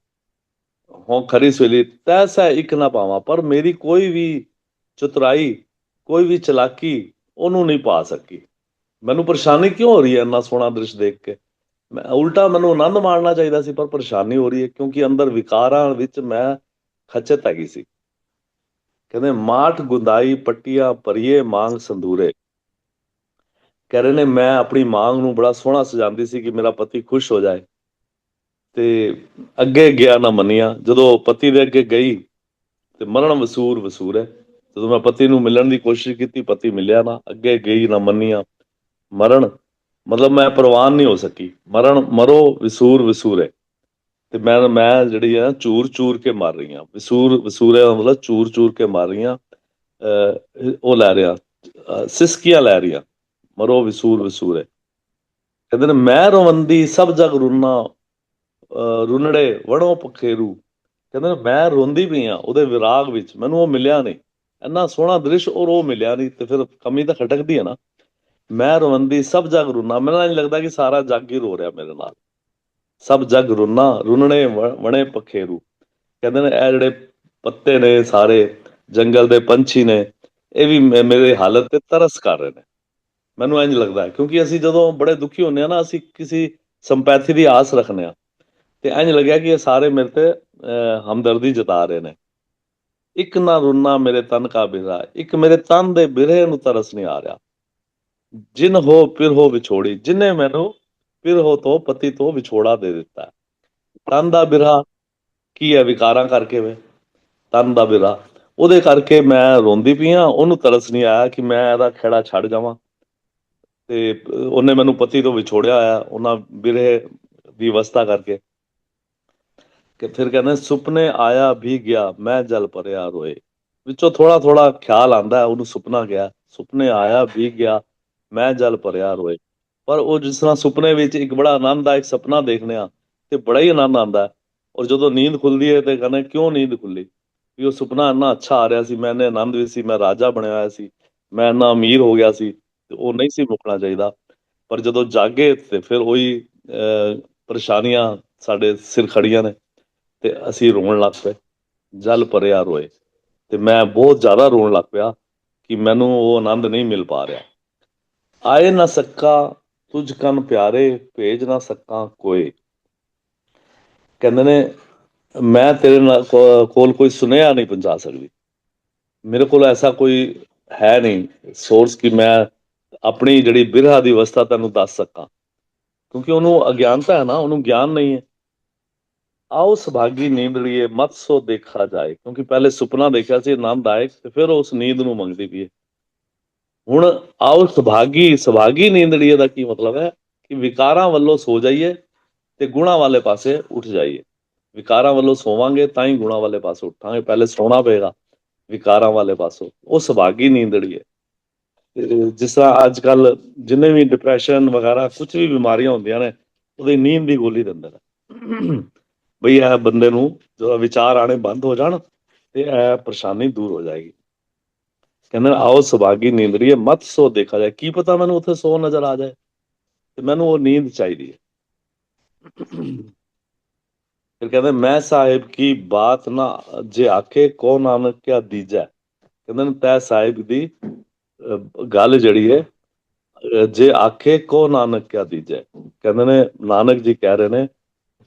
ਹਾਂ ਖਰੀ ਸੁਹੇਲੀ ਤੈ ਸੈ ਇੱਕ ਨਾ ਪਾਵਾਂ ਪਰ ਮੇਰੀ ਕੋਈ ਵੀ ਚਤੁਰਾਈ ਕੋਈ ਵੀ ਚਲਾਕੀ ਉਹਨੂੰ ਨਹੀਂ ਪਾ ਸਕੀ ਮੈਨੂੰ ਪਰੇਸ਼ਾਨੀ ਕਿਉਂ ਹੋ ਰਹੀ ਹੈ ਇੰਨਾ ਸੋਹਣਾ ਦ੍ਰਿਸ਼ ਦੇਖ ਕੇ ਉਲਟਾ ਮੈਨੂੰ ਆਨੰਦ ਮਾਣਨਾ ਚਾਹੀਦਾ ਸੀ, ਪਰ ਪਰੇਸ਼ਾਨੀ ਹੋ ਰਹੀ ਹੈ, ਕਿਉਂਕਿ ਅੰਦਰ ਵਿਕਾਰਾਂ ਵਿੱਚ ਮੈਂ ਖਚਤ ਹੈਗੀ ਸੀ। ਕਹਿੰਦੇ ਮਾਠ ਗੁੰਦਾਈ, ਪੱਟੀਆਂ ਪਰੀਏ ਮੰਗ ਸੰਧੂਰੇ। ਕਹਿ ਰਹੇ ਨੇ, ਮੈਂ ਆਪਣੀ ਮਾਂਗ ਨੂੰ ਬੜਾ ਸੋਹਣਾ ਸਜਾਉਂਦੀ ਸੀ ਕਿ ਮੇਰਾ ਪਤੀ ਖੁਸ਼ ਹੋ ਜਾਏ ਤੇ ਅੱਗੇ ਗਿਆ ਨਾ ਮੰਨਿਆ। ਜਦੋਂ ਪਤੀ ਦੇ ਅੱਗੇ ਗਈ ਤੇ ਮਰਨ ਵਸੂਰ ਵਸੂਰ ਹੈ। ਜਦੋਂ ਮੈਂ ਪਤੀ ਨੂੰ ਮਿਲਣ ਦੀ ਕੋਸ਼ਿਸ਼ ਕੀਤੀ, ਪਤੀ ਮਿਲਿਆ ਨਾ। ਅੱਗੇ ਗਈ ਨਾ ਮੰਨਿਆ। ਮਰਨ ਮਤਲਬ ਮੈਂ ਪ੍ਰਵਾਨ ਨਹੀਂ ਹੋ ਸਕੀ। ਮਰਨ, ਮਰੋ, ਵਿਸੂਰ, ਵਿਸੂਰੇ। ਤੇ ਮੈਂ ਮੈਂ ਜਿਹੜੀ ਆ ਚੂਰ ਚੂਰ ਕੇ ਮਾਰ ਰਹੀ ਆ ਵਿਸੂਰ, ਵਿਸੂਰੇ ਦਾ ਮਤਲਬ ਚੂਰ ਚੂਰ ਕੇ ਮਾਰ ਰਹੀ ਆ ਉਹ ਲੈ ਰਿਆ ਸਿਸਕੀਆਂ ਲੈ ਰਹੀਆਂ। ਮਰੋ, ਵਿਸੂਰ ਹੈ ਕਹਿੰਦੇ ਨੇ, ਮੈਂ ਰਵੰਦੀ ਸਭ ਜਗ ਰੁਨਾ, ਅਹ ਰੁਨੜੇ ਵੜੋ ਪਖੇਰੂ। ਕਹਿੰਦੇ ਨੇ, ਮੈਂ ਰੋਂਦੀ ਪਈ ਆ ਉਹਦੇ ਵਿਰਾਗ ਵਿੱਚ। ਮੈਨੂੰ ਉਹ ਮਿਲਿਆ ਨਹੀਂ। ਇੰਨਾ ਸੋਹਣਾ ਦ੍ਰਿਸ਼ ਔਰ ਉਹ ਮਿਲਿਆ ਨਹੀਂ ਤੇ ਫਿਰ ਕਮੀ ਤਾਂ ਖਟਕਦੀ ਹੈ ਨਾ। ਮੈਂ ਰਵੰਦੀ ਸਭ ਜਗ ਰੁਨਾ ਮੈਨੂੰ ਨਹੀਂ ਲੱਗਦਾ ਕਿ ਸਾਰਾ ਜੱਗ ਹੀ ਰੋ ਰਿਹਾ ਮੇਰੇ ਨਾਲ। ਸਭ ਜਗ ਰੁਨਾ ਰੁਨਣੇ ਵਣੇ ਪਖੇਰੂ। ਕਹਿੰਦੇ ਨੇ ਇਹ ਜਿਹੜੇ ਪੱਤੇ ਨੇ ਸਾਰੇ ਜੰਗਲ ਦੇ ਪੰਛੀ ਨੇ ਇਹ ਵੀ ਮੇ- ਮੇਰੇ ਹਾਲਤ ਤੇ ਤਰਸ ਕਰ ਰਹੇ ਨੇ। ਮੈਨੂੰ ਇੰਝ ਲੱਗਦਾ ਕਿਉਂਕਿ ਅਸੀਂ ਜਦੋਂ ਬੜੇ ਦੁਖੀ ਹੁੰਦੇ ਆ ਨਾ ਅਸੀਂ ਕਿਸੇ ਸੰਪੈਥੀ ਦੀ ਆਸ ਰੱਖਨੇ ਆ ਤੇ ਇੰਝ ਲੱਗਿਆ ਕਿ ਇਹ ਸਾਰੇ ਮੇਰੇ ਤੇ ਅਹ, ਹਮਦਰਦੀ ਜਤਾ ਰਹੇ ਨੇ। ਇੱਕ ਨਾ ਰੁਨਾ ਮੇਰੇ ਤਨ ਕਾ ਬਿਰਾ ਇੱਕ ਮੇਰੇ ਤਨ ਦੇ ਬਿਰਹੇ ਨੂੰ ਤਰਸ ਨਹੀਂ ਆ ਰਿਹਾ। ਜਿਨ ਹੋ ਫਿਰ ਹੋ ਵਿਛੋੜੀ, ਜਿਨੇ ਮੈਨੂੰ ਫਿਰ ਹੋ ਤੋਂ ਪਤੀ ਤੋਂ ਵਿਛੋੜਾ ਦੇ ਦਿੱਤਾ। ਤਨ ਦਾ ਬਿਰਹਾ ਕੀ ਹੈ ਵਿਕਾਰਾਂ ਕਰਕੇ ਵੇ ਤਨ ਦਾ ਬਿਰਹਾ। ਉਹਦੇ ਕਰਕੇ ਮੈਂ ਰੋਂਦੀ ਪਈ ਆ ਉਹਨੂੰ ਤਰਸ ਨਹੀਂ ਆਇਆ ਕਿ ਮੈਂ ਇਹਦਾ ਖੇੜਾ ਛੱਡ ਜਾਵਾਂ। ਤੇ ਉਹਨੇ ਮੈਨੂੰ ਪਤੀ ਤੋਂ ਵਿਛੋੜਿਆ ਹੋਇਆ, ਉਹਨਾਂ ਬਿਰਹੇ ਦੀ ਅਵਸਥਾ ਕਰਕੇ। ਕਿ ਫਿਰ ਕਹਿੰਦੇ, ਸੁਪਨੇ ਆਇਆ ਵੀ ਗਿਆ, ਮੈਂ ਜਲ ਭਰਿਆ ਰੋਏ। ਵਿੱਚੋਂ ਥੋੜਾ ਥੋੜਾ ਖਿਆਲ ਆਂਦਾ ਉਹਨੂੰ ਸੁਪਨਾ ਗਿਆ, ਸੁਪਨੇ ਆਇਆ ਵੀ ਗਿਆ ਮੈਂ ਜਲ ਭਰਿਆ ਰੋਏ। ਪਰ ਉਹ ਜਿਸ ਤਰ੍ਹਾਂ ਸੁਪਨੇ ਵਿੱਚ ਇੱਕ ਬੜਾ ਆਨੰਦਦਾਇਕ ਸੁਪਨਾ ਦੇਖਦੇ ਆ ਤੇ ਬੜਾ ਹੀ ਆਨੰਦ ਆਉਂਦਾ ਔਰ ਜਦੋਂ ਨੀਂਦ ਖੁੱਲਦੀ ਹੈ ਤੇ ਕਹਿੰਦੇ ਕਿਉਂ ਨੀਂਦ ਖੁੱਲੀ? ਵੀ ਉਹ ਸੁਪਨਾ ਇੰਨਾ ਅੱਛਾ ਆ ਰਿਹਾ ਸੀ ਮੈਨੇ ਆਨੰਦ ਵਿੱਚ ਸੀ ਮੈਂ ਰਾਜਾ ਬਣਿਆ ਹੋਇਆ ਸੀ ਮੈਂ ਇੰਨਾ ਅਮੀਰ ਹੋ ਗਿਆ ਸੀ ਤੇ ਉਹ ਨਹੀਂ ਸੀ ਮੁੱਕਣਾ ਚਾਹੀਦਾ। ਪਰ ਜਦੋਂ ਜਾਗੇ ਤੇ ਫਿਰ ਉਹੀ ਅਹ, ਪਰੇਸ਼ਾਨੀਆਂ ਸਾਡੇ ਸਿਰ ਖੜੀਆਂ ਨੇ ਤੇ ਅਸੀਂ ਰੋਣ ਲੱਗ ਪਏ। ਜਲ ਭਰਿਆ ਰੋਏ। ਤੇ ਮੈਂ ਬਹੁਤ ਜ਼ਿਆਦਾ ਰੋਣ ਲੱਗ ਪਿਆ ਕਿ ਮੈਨੂੰ ਉਹ ਆਨੰਦ ਨਹੀਂ ਮਿਲ ਪਾ ਰਿਹਾ। ਆਏ ਨਾ ਸਕਾ, ਤੁਝ ਕਨ ਪਿਆਰੇ, ਭੇਜ ਨਾ ਸਕਾਂ ਕੋਈ ਕਹਿੰਦੇ ਨੇ, ਮੈਂ ਤੇਰੇ ਨਾਲ ਕੋਲ ਕੋਈ ਸੁਨੇਹਾ ਨਹੀਂ ਪਹੁੰਚਾ ਸਕਦੀ। ਮੇਰੇ ਕੋਲ ਐਸਾ ਕੋਈ ਹੈ ਨਹੀਂ। ਸੋਰਸ ਕਿ ਮੈਂ ਆਪਣੀ ਜਿਹੜੀ ਬਿਰਹਾ ਦੀ ਅਵਸਥਾ ਤੈਨੂੰ ਦੱਸ ਸਕਾਂ। ਕਿਉਂਕਿ ਉਹਨੂੰ ਅਗਿਆਨਤਾ ਹੈ ਨਾ, ਉਹਨੂੰ ਗਿਆਨ ਨਹੀਂ ਹੈ। ਆਓ ਸੁਭਾਗੀ ਨੀਂਦ ਲਈਏ ਮਤ ਸੋ ਦੇਖਾ ਜਾਏ। ਕਿਉਂਕਿ ਪਹਿਲੇ ਸੁਪਨਾ ਦੇਖਿਆ ਸੀ ਆਨੰਦਦਾਇਕ ਤੇ ਫਿਰ ਉਸ ਨੀਂਦ ਨੂੰ ਮੰਗਦੀ ਪਈ ਹੈ। ਹੁਣ ਆਓ ਸੁਭਾਗੀ ਸੁਭਾਗੀ ਨੀਂਦੜੀਏ ਦਾ ਕੀ ਮਤਲਬ ਹੈ? ਕਿ ਵਿਕਾਰਾਂ ਵੱਲੋਂ ਸੋ ਜਾਈਏ ਤੇ ਗੁਣਾ ਵਾਲੇ ਪਾਸੇ ਉੱਠ ਜਾਈਏ। ਵਿਕਾਰਾਂ ਵੱਲੋਂ ਸੋਵਾਂਗੇ ਤਾਂ ਹੀ ਗੁਣਾ ਵਾਲੇ ਪਾਸੇ ਉੱਠਾਂਗੇ। ਪਹਿਲੇ ਸੋਣਾ ਪਏਗਾ, ਵਿਕਾਰਾਂ ਵਾਲੇ ਪਾਸੋਂ। ਉਹ ਸੁਭਾਗੀ ਨੀਂਦ ਲਈਏ ਤੇ ਜਿਸ ਤਰ੍ਹਾਂ ਅੱਜ ਕੱਲ ਜਿੰਨੇ ਵੀ ਡਿਪਰੈਸ਼ਨ ਵਗੈਰਾ ਕੁਝ ਵੀ ਬਿਮਾਰੀਆਂ ਹੁੰਦੀਆਂ ਨੇ, ਉਹਦੀ ਨੀਂਦ ਦੀ ਗੋਲੀ ਦਿੰਦੇ ਨੇ ਬਈ ਇਹ ਬੰਦੇ ਨੂੰ ਜਦੋਂ ਵਿਚਾਰ ਆਣੇ ਬੰਦ ਹੋ ਜਾਣ ਤੇ ਇਹ ਪਰੇਸ਼ਾਨੀ ਦੂਰ ਹੋ ਜਾਏਗੀ। ਕਹਿੰਦੇ ਨੇ, ਆਓ ਸੁਭਾਗੀ ਨੀਂਦ ਰਹੀ ਹੈ ਮਤ ਸੋ ਦੇਖਾ ਜਾਏ। ਕੀ ਪਤਾ ਮੈਨੂੰ ਉੱਥੇ ਸੋ ਨਜ਼ਰ ਆ ਜਾਏ? ਤੇ ਮੈਨੂੰ ਉਹ ਨੀਂਦ ਚਾਹੀਦੀ ਹੈ। ਫਿਰ ਕਹਿੰਦੇ ਮੈਂ ਸਾਹਿਬ ਕੀ ਬਾਤ ਨਾ ਜੇ ਆਖੇ ਕੋ ਨਾਨਕ ਕਿਆ ਦੀਜੈ? ਕਹਿੰਦੇ ਨੇ ਤੈ ਸਾਹਿਬ ਦੀ ਗੱਲ ਜਿਹੜੀ ਹੈ ਜੇ ਆਖੇ ਕੋ ਨਾਨਕ ਕਿਆ ਦੀਜਾ? ਕਹਿੰਦੇ ਨੇ ਨਾਨਕ ਜੀ ਕਹਿ ਰਹੇ ਨੇ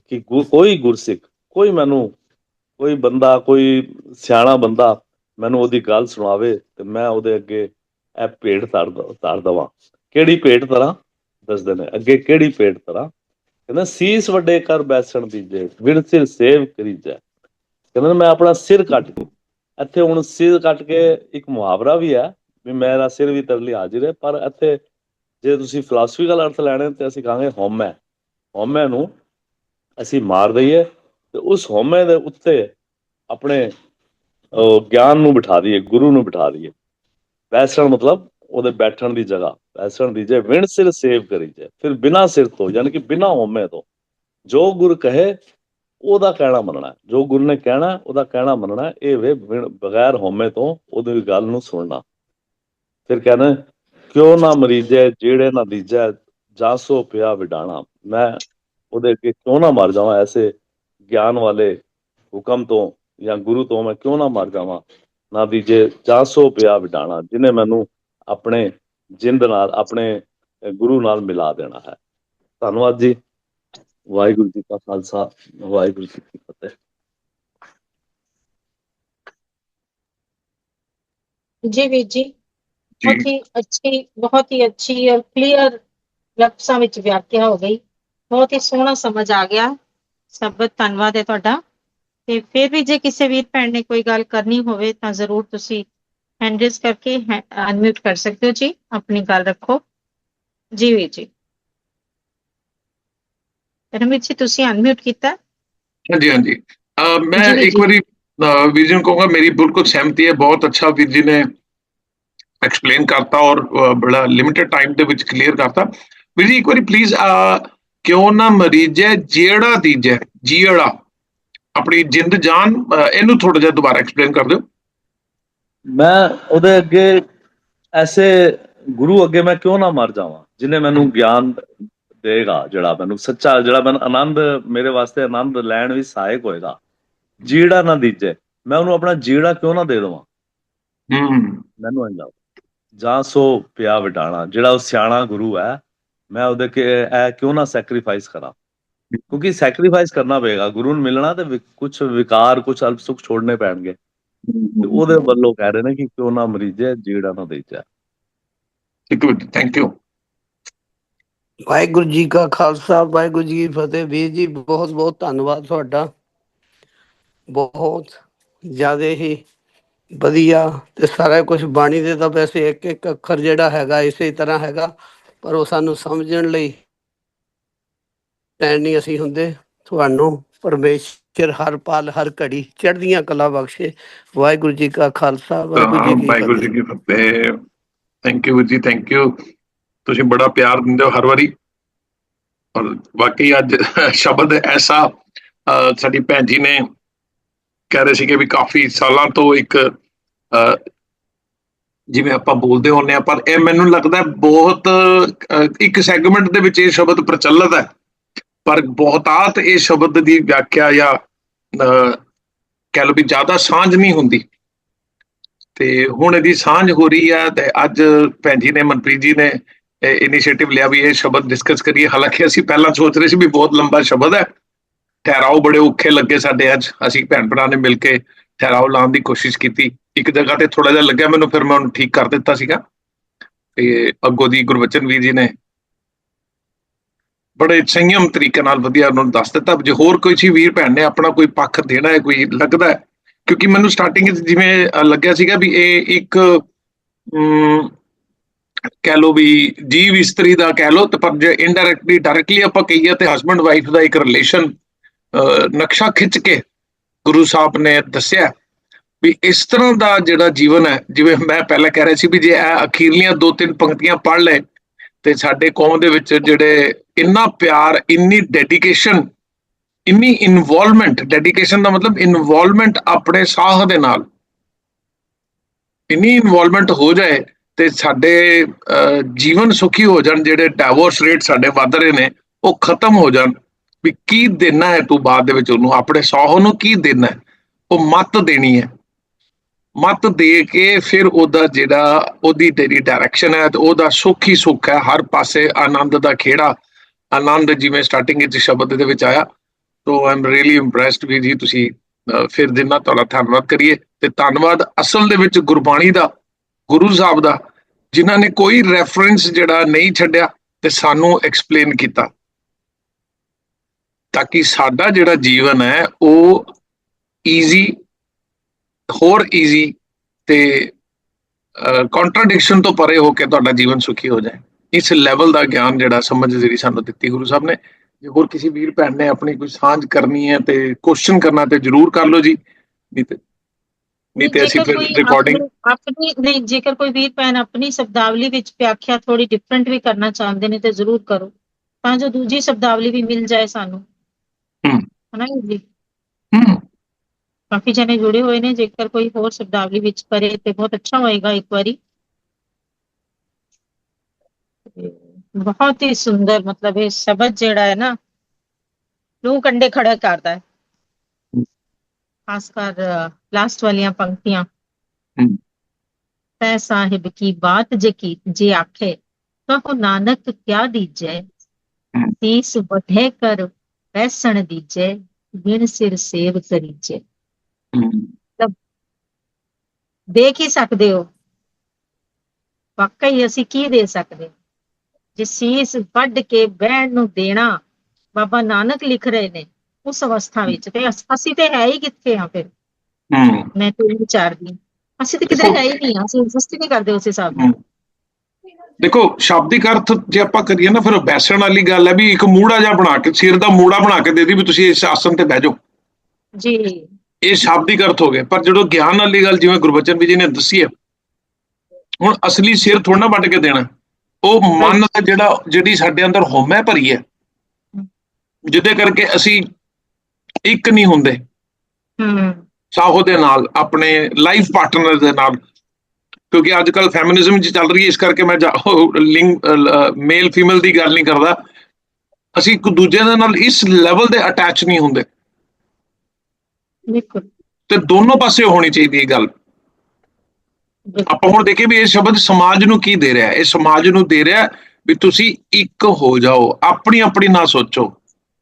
ਕਿ ਗੁ- ਕੋਈ ਗੁਰਸਿੱਖ ਕੋਈ ਮੈਨੂੰ ਕੋਈ ਬੰਦਾ ਕੋਈ ਸਿਆਣਾ ਬੰਦਾ ਮੈਨੂੰ ਉਹਦੀ ਗੱਲ ਸੁਣਾਵੇ ਤੇ ਮੈਂ ਉਹਦੇ ਅੱਗੇ ਇਹ ਭੇਟ ਧਰ ਧਰ ਦਵਾਂ। ਕਿਹੜੀ ਭੇਟ ਤਰ੍ਹਾਂ ਦੱਸਦੇ ਨੇ, ਅੱਗੇ ਕਿਹੜੀ ਭੇਟ ਤਰ੍ਹਾਂ ਕਹਿੰਦਾ, ਸੀਸ ਵੱਡੇ ਕਰ ਬੈਸਣ ਦੀਜੇ ਵਿਣ ਸਿਰ ਸੇਵ ਕਰੀਜੈ। ਕਹਿੰਦਾ ਮੈਂ ਆਪਣਾ ਸਿਰ ਕੱਟ ਕੇ ਇੱਥੇ ਹੁਣ ਸਿਰ ਕੱਟ ਕੇ ਇੱਕ ਮੁਹਾਵਰਾ ਵੀ ਹੈ ਵੀ ਮੇਰਾ ਸਿਰ ਵੀ ਤਰਲੀ ਲਈ ਹਾਜ਼ਰ ਹੈ, ਪਰ ਇੱਥੇ ਜੇ ਤੁਸੀਂ ਫਿਲਾਸਫੀਕਲ ਅਰਥ ਲੈਣੇ ਤੇ ਅਸੀਂ ਕਹਾਂਗੇ ਹਉਮੈ। ਹਉਮੈ ਨੂੰ ਅਸੀਂ ਮਾਰ ਦਈਏ ਤੇ ਉਸ ਹਉਮੈ ਦੇ ਉੱਤੇ ਆਪਣੇ ਉਹ ਗਿਆਨ ਨੂੰ ਬਿਠਾ ਦਈਏ, ਗੁਰੂ ਨੂੰ ਬਿਠਾ ਦਈਏ। ਬੈਸਣ ਮਤਲਬ ਉਹਦੇ ਬੈਠਣ ਦੀ ਜਗ੍ਹਾ, ਬੈਸਣ ਦੀ ਜੇ ਵਿਣ ਸਿਰ ਸੇਵ ਕਰੀ ਜੇ, ਫਿਰ ਬਿਨਾ ਸਿਰ ਤੋਂ, ਯਾਨੀ ਕਿ ਬਿਨਾ ਹਉਮੈ ਤੋਂ, ਜੋ ਗੁਰ ਕਹੇ, ਉਹਦਾ ਕਹਿਣਾ ਮੰਨਣਾ ਜੋ ਗੁਰੂ ਨੇ ਕਹਿਣਾ, ਉਹਦਾ ਕਹਿਣਾ ਮੰਨਣਾ ਇਹ ਵੇ ਬਗੈਰ ਹਉਮੈ ਤੋਂ ਉਹਦੀ ਗੱਲ ਨੂੰ ਸੁਣਨਾ। ਫਿਰ ਕਹਿੰਦਾ ਕਿਉਂ ਨਾ ਮਰੀਜੈ, ਜਿਹੜੇ ਨਾ ਦੀਜੈ ਜਾਸੋ ਪਿਆ ਵਿਡਾਣਾ। ਮੈਂ ਉਹਦੇ ਅੱਗੇ ਕਿਉਂ ਨਾ ਮਰ ਜਾਵਾਂ? ਐਸੇ ਗਿਆਨ ਵਾਲੇ ਹੁਕਮ ਤੋਂ ਜਾਂ ਗੁਰੂ ਤੋਂ ਮੈਂ ਕਿਉਂ ਨਾ ਮਰ ਜਾਵਾਂ? ਨਾ ਦੀਜੇ ਜਾਸੋ ਪਿਆ ਵਿਡਾਣਾ ਜਿਨੇ ਮੈਨੂੰ ਆਪਣੇ ਜਿੰਦ ਨਾਲ ਆਪਣੇ ਗੁਰੂ ਨਾਲ ਮਿਲਾ ਦੇਣਾ ਹੈ। ਧੰਨਵਾਦ ਜੀ। ਵਾਹਿਗੁਰੂ ਜੀ ਕਾ ਖਾਲਸਾ ਵਾਹਿਗੁਰੂ ਜੀ ਕੀ ਫਤਿਹ। ਜੀ ਵੀਰ ਜੀ ਬਹੁਤ ਹੀ ਅੱਛੀ ਬਹੁਤ ਹੀ ਅੱਛੀ ਔਰ ਕਲੀਅਰ ਲਫ਼ਜ਼ਾਂ ਵਿੱਚ ਵਿਆਖਿਆ ਹੋ ਗਈ। ਬਹੁਤ ਹੀ ਸੋਹਣਾ ਸਮਝ ਆ ਗਿਆ। ਸਬਤ ਧੰਨਵਾਦ ਹੈ ਤੁਹਾਡਾ। ਤੇ ਫਿਰ ਵੀ ਜੇ ਕਿਸੇ ਵੀਰ ਭੈਣ ਨੇ ਕੋਈ ਗੱਲ ਕਰਨੀ ਹੋਵੇ ਤਾਂ ਜ਼ਰੂਰ ਤੁਸੀਂ ਹੈਂਡ ਰੇਜ਼ ਕਰਕੇ ਅਨਮਿਊਟ ਕਰ ਸਕਦੇ ਹੋ ਜੀ ਆਪਣੀ ਗੱਲ ਰੱਖੋ। ਜੀ ਵੀਰ ਜੀ। ਰਮਿਤ ਜੀ ਤੁਸੀਂ ਅਨਮਿਊਟ ਕੀਤਾ? ਹਾਂਜੀ ਹਾਂਜੀ। ਮੈਂ ਇੱਕ। ਵਾਰੀ ਵੀਰ ਜੀ ਨੂੰ ਕਹੂੰਗਾ ਮੇਰੀ ਬਿਲਕੁਲ ਸਹਿਮਤੀ ਹੈ ਬਹੁਤ ਅੱਛਾ ਵੀਰ ਜੀ ਨੇ ਐਕਸਪਲੇਨ ਕਰਤਾ ਔਰ ਬੜਾ ਲਿਮਿਟਿਡ ਟਾਈਮ ਦੇ ਵਿੱਚ ਕਲੀਅਰ ਕਰਤਾ। ਵੀਰ ਜੀ ਇੱਕ ਵਾਰੀ ਪਲੀਜ਼ ਕਿਉਂ ਨਾ ਮਰੀਜੈ ਜਿਹੜਾ ਦੀਜੈ ਜੀੜਾ ਆਪਣੀ ਜਿੰਦ ਜਾਨ ਇਹਨੂੰ ਥੋੜਾ ਜਿਹਾ ਦੁਬਾਰਾ ਐਕਸਪਲੇਨ ਕਰ ਦਿਓ। ਮੈਂ ਉਹਦੇ ਅੱਗੇ ਐਸੇ ਗੁਰੂ ਅੱਗੇ ਮੈਂ ਕਿਉਂ ਨਾ ਮਰ ਜਾਵਾਂ ਜਿਨੇ ਮੈਨੂੰ ਗਿਆਨ ਦੇਗਾ ਜਿਹੜਾ ਮੈਨੂੰ ਸੱਚਾ ਜਿਹੜਾ ਮੈਨੂੰ ਆਨੰਦ ਮੇਰੇ ਵਾਸਤੇ ਆਨੰਦ ਲੈਣ ਵਿੱਚ ਸਹਾਇਕ ਹੋਏਗਾ। ਜੀੜਾ ਨਾ ਦੀਜੇ ਮੈਂ ਉਹਨੂੰ ਆਪਣਾ ਜੀੜਾ ਕਿਉਂ ਨਾ ਦੇ ਦੇਵਾਂ? ਹੂੰ। ਮੈਨੂੰ ਇੰਨਾ ਜਾਂ ਸੋ ਪਿਆ ਵਟਾਣਾ ਜਿਹੜਾ ਉਹ ਸਿਆਣਾ ਗੁਰੂ ਹੈ ਮੈਂ ਉਹਦੇ ਕੇ ਇਹ ਕਿਉਂ ਨਾ ਸੈਕਰੀਫਾਈਸ ਕਰਾਂ? ਕਿਉਂਕਿ ਸੈਕਰੀਫਾਈਸ ਕਰਨਾ ਪਏਗਾ ਗੁਰੂ ਨੂੰ ਮਿਲਣਾ ਤੇ ਕੁਝ ਵਿਕਾਰ ਕੁਝ ਅਲਪ ਸੁਖ ਛੋੜਨੇ ਪੈਣਗੇ ਤੇ ਉਹਦੇ ਵੱਲੋਂ ਕਹਿ ਰਹੇ ਨੇ ਕਿ ਕਿਉਂ ਨਾ ਮਰੀਜੇ ਜੀੜਾ ਨਾ ਦੇਜਾ ਠੀਕ ਹੈ ਵੀਰ ਜੀ ਥੈਂਕ ਯੂ ਵਾਹਿਗੁਰੂ ਜੀ ਕਾ ਖਾਲਸਾ ਵਾਹਿਗੁਰੂ ਜੀ ਕੀ ਫਤਿਹ। ਵੀਰ ਜੀ ਬਹੁਤ ਬਹੁਤ ਧੰਨਵਾਦ ਤੁਹਾਡਾ। ਬਹੁਤ ਜ਼ਿਆਦਾ ਹੀ ਵਧੀਆ ਤੇ ਸਾਰਾ ਕੁਝ ਬਾਣੀ ਦੇ ਤਾਂ ਵੈਸੇ ਇੱਕ ਇੱਕ ਅੱਖਰ ਜਿਹੜਾ ਹੈਗਾ ਇਸੇ ਤਰ੍ਹਾਂ ਹੈਗਾ ਪਰ ਉਹ ਸਾਨੂੰ ਸਮਝਣ ਲਈ ਟੈਨ ਨਹੀਂ ਅਸੀਂ ਹੁੰਦੇ ਤੁਹਾਨੂੰ ਪਰਮੇਸ਼ਰ ਹਰ ਪਲ ਹਰ ਘੜੀ ਚੜ੍ਹਦੀਆਂ ਕਲਾ ਬਖਸ਼ੇ। ਵਾਹਿਗੁਰੂ ਜੀ ਕਾ ਖਾਲਸਾ ਵਾਹਿਗੁਰੂ ਜੀ ਕੀ ਫਤਿਹ। ਕੀ ਥੈਂਕ ਯੂ ਜੀ ਥੈਂਕ ਯੂ ਤੁਸੀਂ ਬੜਾ ਪਿਆਰ ਦਿੰਦੇ ਹੋ ਹਰ ਵਾਰੀ। ਔਰ ਬਾਕੀ ਅੱਜ ਸ਼ਬਦ ਐਸਾ ਸਾਡੀ ਭੈਣ ਜੀ ਨੇ ਕਹਿ ਰਹੇ ਸੀਗੇ ਵੀ ਕਾਫੀ ਸਾਲਾਂ ਤੋਂ ਇੱਕ ਜਿਵੇਂ ਆਪਾਂ ਬੋਲਦੇ ਹੁੰਨੇ ਆ ਪਰ ਇਹ ਮੈਨੂੰ ਲੱਗਦਾ ਬਹੁਤ ਇੱਕ ਸੈਗਮੈਂਟ ਦੇ ਵਿੱਚ ਇਹ ਸ਼ਬਦ ਪ੍ਰਚਲਿਤ ਹੈ। ਪਰ ਬਹੁਤਾਤ ਇਹ ਸ਼ਬਦ ਦੀ ਵਿਆਖਿਆ ਜਾਂ ਅਹ, ਕਹਿ ਲਓ ਵੀ ਜ਼ਿਆਦਾ ਸਾਂਝ ਨਹੀਂ ਹੁੰਦੀ। ਤੇ ਹੁਣ ਇਹਦੀ ਸਾਂਝ ਹੋ ਰਹੀ ਹੈ ਤੇ ਅੱਜ ਭੈਣ ਜੀ ਨੇ ਮਨਪ੍ਰੀਤ ਜੀ ਨੇ ਇਨੀਸ਼ੀਏਟਿਵ ਲਿਆ ਵੀ ਇਹ ਸ਼ਬਦ ਡਿਸਕਸ ਕਰੀਏ। ਹਾਲਾਂਕਿ ਅਸੀਂ ਪਹਿਲਾਂ ਸੋਚ ਰਹੇ ਸੀ ਵੀ ਬਹੁਤ ਲੰਬਾ ਸ਼ਬਦ ਹੈ। ਠਹਿਰਾਓ ਬੜੇ ਔਖੇ ਲੱਗੇ ਸਾਡੇ ਅੱਜ। ਅਸੀਂ ਭੈਣ ਭਰਾ ਨੇ ਮਿਲ ਕੇ ਠਹਿਰਾਓ ਲਾਉਣ ਦੀ ਕੋਸ਼ਿਸ਼ ਕੀਤੀ। ਇੱਕ ਜਗ੍ਹਾ ਤੇ ਥੋੜਾ ਜਿਹਾ ਲੱਗਿਆ ਮੈਨੂੰ ਫਿਰ ਮੈਂ ਉਹਨੂੰ ਠੀਕ ਕਰ ਦਿੱਤਾ ਸੀਗਾ। ਤੇ ਅੱਗੋਂ ਦੀ ਗੁਰਬਚਨ ਵੀਰ ਜੀ ਨੇ ਬੜੇ ਸੰਯਮ ਤਰੀਕੇ ਨਾਲ ਵਧੀਆ ਉਹਨਾਂ ਨੂੰ ਦੱਸ ਦਿੱਤਾ। ਜੇ ਹੋਰ ਕੋਈ ਸੀ ਵੀਰ ਭੈਣ ਨੇ ਆਪਣਾ ਕੋਈ ਪੱਖ ਦੇਣਾ ਹੈ ਕੋਈ ਲੱਗਦਾ ਹੈ? ਕਿਉਂਕਿ ਮੈਨੂੰ ਸਟਾਰਟਿੰਗ ਵਿੱਚ ਜਿਵੇਂ ਲੱਗਿਆ ਸੀਗਾ ਵੀ ਇਹ ਇੱਕ ਅਮ, ਕਹਿ ਲੋ ਵੀ ਜੀਵ ਇਸਤਰੀ ਦਾ ਕਹਿ ਲੋ ਤੇ ਪਰ ਜੇ ਇਨਡਾਇਰੈਕਟਲੀ ਡਾਇਰੈਕਟਲੀ ਆਪਾਂ ਕਹੀਏ ਤੇ ਹਸਬੰਡ ਵਾਈਫ ਦਾ ਇੱਕ ਰਿਲੇਸ਼ਨ ਨਕਸ਼ਾ ਖਿੱਚ ਕੇ ਗੁਰੂ ਸਾਹਿਬ ਨੇ ਦੱਸਿਆ ਵੀ ਇਸ ਤਰ੍ਹਾਂ ਦਾ ਜਿਹੜਾ ਜੀਵਨ ਹੈ ਜਿਵੇਂ ਮੈਂ ਪਹਿਲਾਂ ਕਹਿ ਰਿਹਾ ਸੀ ਵੀ ਜੇ ਇਹ ਅਖੀਰਲੀਆਂ ਦੋ ਤਿੰਨ ਪੰਕਤੀਆਂ ਪੜ੍ਹ ਲੈ ਤੇ ਸਾਡੇ ਕੌਮ ਦੇ ਵਿੱਚ ਜਿਹੜੇ ਇੰਨਾ ਪਿਆਰ ਇੰਨੀ ਡੈਡੀਕੇਸ਼ਨ ਇੰਨੀ ਇਨਵੋਲਵਮੈਂਟ ਡੈਡੀਕੇਸ਼ਨ ਦਾ ਮਤਲਬ ਇਨਵੋਲਵਮੈਂਟ ਆਪਣੇ ਸਾਹ ਦੇ ਨਾਲ। ਇੰਨੀ ਇਨਵੋਲਵਮੈਂਟ ਹੋ ਜਾਏ ਤੇ ਸਾਡੇ ਅਹ, ਜੀਵਨ ਸੁਖੀ ਹੋ ਜਾਣ ਜਿਹੜੇ ਡਾਈਵੋਰਸ ਰੇਟ ਸਾਡੇ ਵੱਧ ਰਹੇ ਨੇ ਉਹ ਖਤਮ ਹੋ ਜਾਣ। ਵੀ ਕੀ ਦੇਣਾ ਹੈ ਤੂੰ ਬਾਅਦ ਦੇ ਵਿੱਚ ਉਹਨੂੰ? ਆਪਣੇ ਸੌਹ ਨੂੰ ਕੀ ਦੇਣਾ ਹੈ? ਉਹ ਮੱਤ ਦੇਣੀ ਹੈ। ਮੱਤ ਦੇ ਕੇ ਫਿਰ ਉਹਦਾ ਜਿਹੜਾ ਉਹਦੀ ਤੇਰੀ ਡਾਇਰੈਕਸ਼ਨ ਹੈ ਤੇ ਉਹਦਾ ਸੁੱਖ ਹੀ ਸੁੱਖ ਹੈ, ਹਰ ਪਾਸੇ ਆਨੰਦ ਦਾ ਖੇੜਾ। ਆਨੰਦ ਜਿਵੇਂ ਸਟਾਰਟਿੰਗ ਵਿੱਚ ਸ਼ਬਦ ਦੇ ਵਿੱਚ ਆਇਆ। ਸੋ ਆਮ ਰੀਲੀ ਇੰਪ੍ਰੈਸਡ ਵੀ ਜੀ ਤੁਸੀਂ ਫਿਰ ਦਿਨ ਤੁਹਾਡਾ ਧੰਨਵਾਦ ਕਰੀਏ ਤੇ ਧੰਨਵਾਦ ਅਸਲ ਦੇ ਵਿੱਚ ਗੁਰਬਾਣੀ ਦਾ, ਗੁਰੂ ਸਾਹਿਬ ਦਾ, ਜਿਨ੍ਹਾਂ ਨੇ ਕੋਈ ਰੈਫਰੈਂਸ ਜਿਹੜਾ ਨਹੀਂ ਛੱਡਿਆ ਤੇ ਸਾਨੂੰ ਐਕਸਪਲੇਨ ਕੀਤਾ। ਤਾਂ ਕਿ ਸਾਡਾ ਜਿਹੜਾ ਜੀਵਨ ਹੈ, ਉਹ ਈਜ਼ੀ ਹੋਰ ਈਜ਼ੀ ਤੇ ਕੰਟਰਡਿਕਸ਼ਨ ਤੋਂ ਪਰੇ ਹੋ ਕੇ ਤੁਹਾਡਾ ਜੀਵਨ ਸੁਖੀ ਹੋ ਜਾਏ। ਇਸ ਲੈਵਲ ਦਾ ਗਿਆਨ ਜਿਹੜਾ ਸਮਝ ਜਿਹੜੀ ਸਾਨੂੰ ਦਿੱਤੀ ਗੁਰੂ ਸਾਹਿਬ ਨੇ ਜੇ ਹੋਰ ਕਿਸੇ ਵੀਰ ਭੈਣ ਨੇ ਆਪਣੀ ਕੋਈ ਸਾਂਝ ਕਰਨੀ ਹੈ ਤੇ ਕੁਐਸਚਨ ਕਰਨਾ ਤੇ ਜਰੂਰ ਕਰ ਲਓ ਜੀ। ਨਹੀਂ ਤੇ ਨਹੀਂ ਤੇ ਅਸੀਂ ਫਿਰ ਰਿਕਾਰਡਿੰਗ ਆਪਣੀ- ਨਹੀਂ ਜੇਕਰ ਕੋਈ ਵੀਰ ਭੈਣ ਆਪਣੀ ਸ਼ਬਦਾਵਲੀ ਵਿੱਚ ਵਿਆਖਿਆ ਥੋੜੀ ਡਿਫਰੈਂਟ ਵੀ ਕਰਨਾ ਚਾਹੁੰਦੇ ਨੇ ਤੇ ਜ਼ਰੂਰ ਕਰੋ। ਤਾਂ ਜੋ ਦੂਜੀ ਸ਼ਬਦਾਵਲੀ ਵੀ ਮਿਲ ਜਾਏ ਸਾਨੂੰ। ਹਮ। ਹਨਾ ਜੀ? ਕਾਫੀ ਜਣੇ ਜੁੜੇ ਹੋਏ ਨੇ ਜੇਕਰ ਕੋਈ ਹੋਰ ਸ਼ਬਦਾਵਲੀ ਵਿੱਚ ਕਰੇ ਤੇ ਬਹੁਤ ਅੱਛਾ ਹੋਏਗਾ ਇੱਕ ਵਾਰੀ। ਤੇ ਬਹੁਤ ਹੀ ਸੁੰਦਰ ਮਤਲਬ ਇਹ ਸ਼ਬਦ ਜਿਹੜਾ ਹੈ ਨਾ ਨੂੰ ਕੰਡੇ ਖੜਾ ਕਰਦਾ ਹੈ। ਖਾਸ ਕਰ ਲਾਸਟ ਵਾਲੀਆਂ ਪੰਕਤੀਆਂ। ਤੈ ਸਾਹਿਬ ਕੀ ਬਾਤ ਜੇ ਕੀ ਜੇ ਆਖੇ ਕਹੋ ਨਾਨਕ ਕਿਆ ਦੀਜੈ। ਤੀਸ ਵਧੇ ਕਰ ਬੈਸਣ ਦੀਜੈ ਬਿਨ ਸਿਰ ਸੇਵ ਕਰੀਜੈ। ਹੂੰ ਦੇਖ ਹੀ ਸਕਦੇ ਹੋ। ਵਾਕਈ ਅਸੀਂ ਕੀ ਦੇ ਸਕਦੇ? ਹਾਂ? ਜੇ ਸੀਸ ਵੱਢ ਕੇ ਬਹਿਣ ਨੂੰ ਦੇਣਾ ਬਾਬਾ ਨਾਨਕ ਲਿਖ ਰਹੇ ਨੇ ਉਸ ਅਵਸਥਾ ਵਿੱਚ ਤੇ ਅਸ- ਤੇ ਹੈ ਹੀ ਕਿੱਥੇ ਆ ਫਿਰ? ਹੂੰ। ਮੈਂ ਤੇ ਵਿਚਾਰਦੀ। ਅਸੀਂ ਤੇ ਕਿਤੇ ਹੈ ਹੀ ਨਹੀਂ ਅਸੀਂ ਐਗਜ਼ਿਸਟ ਨਹੀਂ ਕਰਦੇ ਉਸ ਹਿਸਾਬ ਨਾਲ। ਦੇਖੋ ਸ਼ਾਬਦਿਕ ਅਰਥ ਜੇ ਆਪਾਂ ਕਰੀਏ ਨਾ ਫਿਰ ਬੈਸਣ ਵਾਲੀ ਗੱਲ ਹੈ ਵੀ ਇੱਕ ਮੂੜਾ ਜਿਹਾ ਬਣਾ ਕੇ ਸਿਰ ਦਾ ਮੂੜਾ ਬਣਾ ਕੇ ਦੇ ਦੀ ਵੀ ਤੁਸੀਂ ਇਸ ਆਸਨ ਤੇ ਬਹਿ ਜਾਓ। ਜੀ। ਇਹ ਸ਼ਾਬਦਿਕ ਅਰਥ ਹੋ ਗਏ। ਪਰ ਜਦੋਂ ਗਿਆਨ ਵਾਲੀ ਗੱਲ ਜਿਵੇਂ ਗੁਰਬਚਨ ਵੀ ਜੀ ਨੇ ਦੱਸੀ ਹੈ ਹੁਣ ਅਸਲੀ ਸਿਰ ਥੋੜਾ ਨਾ ਵੱਢ ਕੇ ਦੇਣਾ। ਉਹ ਮਨ ਦਾ ਜਿਹੜਾ ਜਿਹੜੀ ਸਾਡੇ ਅੰਦਰ ਹਉਮੈ ਭਰੀ ਹੈ ਜਿਹਦੇ ਕਰਕੇ ਅਸੀਂ ਇੱਕ ਨਹੀਂ ਹੁੰਦੇ। ਹੂੰ। ਸਾਹੋ ਦੇ ਨਾਲ ਆਪਣੇ ਲਾਈਫ ਪਾਰਟਨਰ ਦੇ ਨਾਲ। ਕਿਉਂਕਿ ਅੱਜ ਕੱਲ ਫੈਮਿਨਿਜ਼ਮ ਚ ਚੱਲ ਰਹੀ ਹੈ ਇਸ ਕਰਕੇ ਮੈਂ ਲਿੰਗ ਮੇਲ ਫੀਮੇਲ ਦੀ ਗੱਲ ਨਹੀਂ ਕਰਦਾ। ਅਸੀਂ ਇੱਕ ਦੂਜੇ ਦੇ ਨਾਲ ਇਸ ਲੈਵਲ ਦੇ ਅਟੈਚ ਨਹੀਂ ਹੁੰਦੇ। ਬਿਲਕੁਲ। ਤੇ ਦੋਨੋਂ ਪਾਸੇ ਹੋਣੀ ਚਾਹੀਦੀ ਹੈ ਗੱਲ। ਆਪਾਂ ਹੁਣ ਦੇਖੀਏ ਵੀ ਇਹ ਸ਼ਬਦ ਸਮਾਜ ਨੂੰ ਕੀ ਦੇ ਰਿਹਾ ਹੈ। ਇਹ ਸਮਾਜ ਨੂੰ ਦੇ ਰਿਹਾ ਵੀ ਤੁਸੀਂ ਇੱਕ ਹੋ ਜਾਓ। ਆਪਣੀ ਆਪਣੀ ਨਾ ਸੋਚੋ।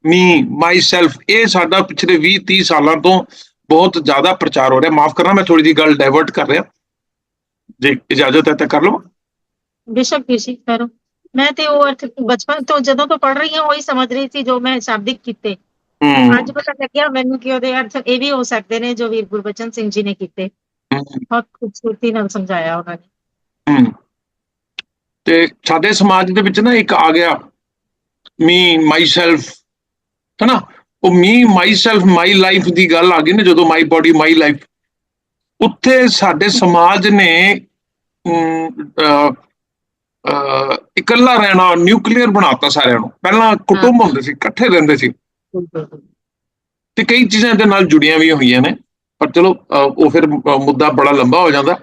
ਮੀ ਮਾਈ ਸੈਲਫ ਇਹ ਸਾਡਾ ਪਿਛਲੇ 20 30 ਸਾਲਾਂ ਤੋਂ ਬਹੁਤ ਜ਼ਿਆਦਾ ਪ੍ਰਚਾਰ ਹੋ ਰਿਹਾ। ਮਾਫ ਕਰਨਾ ਮੈਂ ਥੋੜੀ ਜੀ ਗੱਲ ਡਾਇਵਰਟ ਕਰ ਰਿਹਾ। ਜੇ ਇਜਾਜ਼ਤ ਹੈ ਤਾਂ ਕਰ ਲਵਾਂ। ਬੇਸ਼ੱਕ ਬੇਸ਼ੱਕ ਕਰੋ। ਮੈਂ ਤੇ ਉਹ ਅਰਥ ਬਚਪਨ ਤੋਂ ਜਦੋਂ ਤੋਂ ਪੜ ਰਹੀ ਹਾਂ ਉਹੀ ਸਮਝ ਰਹੀ ਸੀ ਜੋ ਮੈਂ ਸ਼ਾਬਦਿਕ ਕੀਤੇ। ਅੱਜ ਪਤਾ ਲੱਗਿਆ ਮੈਨੂੰ ਕਿ ਉਹਦੇ ਅਰਥ ਇਹ ਵੀ ਹੋ ਸਕਦੇ ਨੇ ਜੋ ਵੀਰ ਗੁਰਬਚਨ ਸਿੰਘ ਜੀ ਨੇ ਕੀਤੇ। ਬਹੁਤ ਖੂਬਸੂਰਤੀ ਨਾਲ ਸਮਝਾਇਆ ਉਹਨਾਂ ਨੇ। ਤੇ ਸਾਡੇ ਸਮਾਜ ਦੇ ਵਿੱਚ ਨਾ ਇੱਕ ਆ ਗਿਆ ਮੀ ਮਾਈ ਸੈਲਫ ਹੈਨਾ? ਉਹ ਮੀ ਮਾਈ ਸੈਲਫ ਮਾਈ ਲਾਈਫ ਦੀ ਗੱਲ ਆ ਗਈ ਨਾ ਜਦੋਂ ਮਾਈ ਬੋਡੀ ਮਾਈ ਲਾਈਫ ਉੱਥੇ ਸਾਡੇ ਸਮਾਜ ਨੇ ਇਕੱਲਾ ਰਹਿਣਾ ਨਿਊਕਲੀਅਰ ਬਣਾਤਾ ਸਾਰਿਆਂ ਨੂੰ। ਪਹਿਲਾਂ ਕੁਟੁੰਬ ਹੁੰਦੇ ਸੀ ਇਕੱਠੇ ਰਹਿੰਦੇ ਸੀ। ਤੇ ਕਈ ਚੀਜ਼ਾਂ ਇਹਦੇ ਨਾਲ ਜੁੜੀਆਂ ਵੀ ਹੋਈਆਂ ਨੇ ਪਰ ਚਲੋ ਉਹ ਫਿਰ ਮੁੱਦਾ ਬੜਾ ਲੰਬਾ ਹੋ ਜਾਂਦਾ।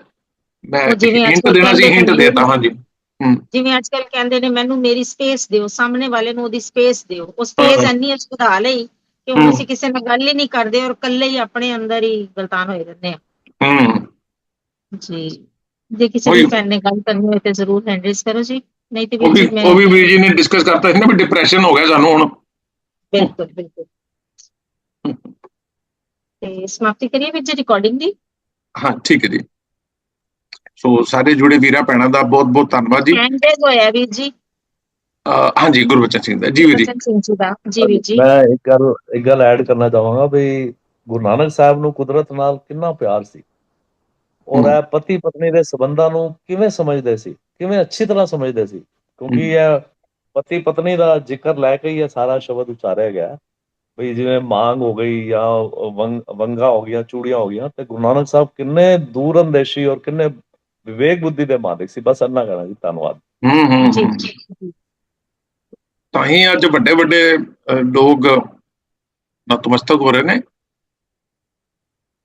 ਮੈਂ ਹਿੰਟ ਦੇਣਾ ਸੀ ਹਿੰਟ ਦੇਤਾ ਹਾਂਜੀ। ਜਿਵੇਂ ਅੱਜ ਕੱਲ ਕਹਿੰਦੇ ਨੇ ਮੈਨੂੰ ਮੇਰੀ ਸਪੇਸ ਦਿਓ ਸਾਹਮਣੇ ਵਾਲੇ ਨੂੰ ਉਹਦੀ ਸਪੇਸ ਦਿਓ। ਉਹ ਸਪੇਸ। ਇੰਨੀ ਅਸੀਂ ਵਧਾ ਲਈ ਕਿ ਹੁਣ। ਅਸੀਂ ਕਿਸੇ ਨਾਲ ਗੱਲ ਹੀ ਨਹੀਂ ਕਰਦੇ ਔਰ ਇਕੱਲੇ ਹੀ ਆਪਣੇ ਅੰਦਰ ਹੀ ਗਲਤਾਨ ਹੋਏ ਰਹਿੰਦੇ ਆ। ਹੂੰ। ਜੀ। ਜੇ ਕਿਸੇ ਵੀ ਫੈਨ ਨੇ ਗੱਲ ਕਰਨੀ ਹੋਏ ਤੇ ਜ਼ਰੂਰ ਹੈਂਡ ਰੇਜ਼ ਕਰੋ ਜੀ। ਨਹੀਂ ਤੇ ਵੀ ਜੀ ਮੈਂ ਉਹ ਵੀ ਵੀਰ ਜੀ ਨੇ ਡਿਸਕਸ ਕਰਤਾ ਸੀ ਨਾ ਵੀ ਡਿਪਰੈਸ਼ਨ ਹੋ ਗਿਆ ਸਾਨੂੰ ਹੁਣ। ਬਿਲਕੁਲ ਬਿਲਕੁਲ। ਤੇ ਸਮਾਪਤੀ ਕਰੀਏ ਵਿੱਚ ਰਿਕਾਰਡਿੰਗ ਦੀ? ਹਾਂ ਠੀਕ ਹੈ ਜੀ। ਸੋ ਸਾਰੇ ਜੁੜੇ ਵੀਰਾਂ ਭੈਣਾਂ ਦਾ ਬਹੁਤ ਬਹੁਤ ਧੰਨਵਾਦ ਜੀ। ਹੈਂਡ ਰੇਜ਼ ਹੋਇਆ ਵੀਰ ਜੀ। ਅਹ ਹਾਂਜੀ ਗੁਰਬਚਨ ਸਿੰਘ ਦਾ ਜੀ ਵੀਰ ਜੀ। ਬਚਨ ਸਿੰਘ ਜੀ ਦਾ ਜੀ ਵੀਰ ਜੀ। ਮੈਂ ਇੱਕ ਗੱਲ ਇੱਕ ਗੱਲ ਐਡ ਕਰਨਾ ਚਾਹਾਂਗਾ ਵੀ ਗੁਰੂ ਨਾਨਕ ਸਾਹਿਬ ਨੂੰ ਕੁਦਰਤ ਨਾਲ ਕਿੰਨਾ ਪਿਆਰ ਸੀ। ਔਰ। ਇਹ ਪਤੀ ਪਤਨੀ ਦੇ ਸਬੰਧਾਂ ਨੂੰ ਕਿਵੇਂ ਸਮਝਦੇ ਸੀ ਕਿਵੇਂ ਅੱਛੀ ਤਰ੍ਹਾਂ ਸਮਝਦੇ ਸੀ। ਕਿਉਂਕਿ ਇਹ ਪਤੀ ਪਤਨੀ ਦਾ ਜ਼ਿਕਰ ਲੈ ਕੇ ਹੀ ਇਹ ਸਾਰਾ ਸ਼ਬਦ ਉਚਾਰਿਆ ਗਿਆ। ਵੀ ਜਿਵੇਂ ਮੰਗ ਹੋ ਗਈ ਜਾਂ ਵੰਗ ਹੋ ਗਈਆਂ ਚੂੜੀਆਂ ਹੋ ਗਈਆਂ ਤੇ ਗੁਰੂ ਨਾਨਕ ਸਾਹਿਬ ਕਿੰਨੇ ਦੂਰ ਅੰਦੇਸ਼ੀ ਔਰ ਕਿੰਨੇ ਵਿਵੇਕ ਬੁੱਧੀ ਦੇ ਮਾਲਿਕ ਸੀ। ਬਸ ਇੰਨਾ ਕਹਿਣਾ ਜੀ ਧੰਨਵਾਦ। ਹੂੰ ਹੂੰ ਜੀ ਹੂੰ। ਜੀ ਤਾਂ ਹੀ ਅੱਜ ਵੱਡੇ ਵੱਡੇ ਲੋਕ ਨਤਮਸਤਕ ਹੋ ਰਹੇ ਨੇ।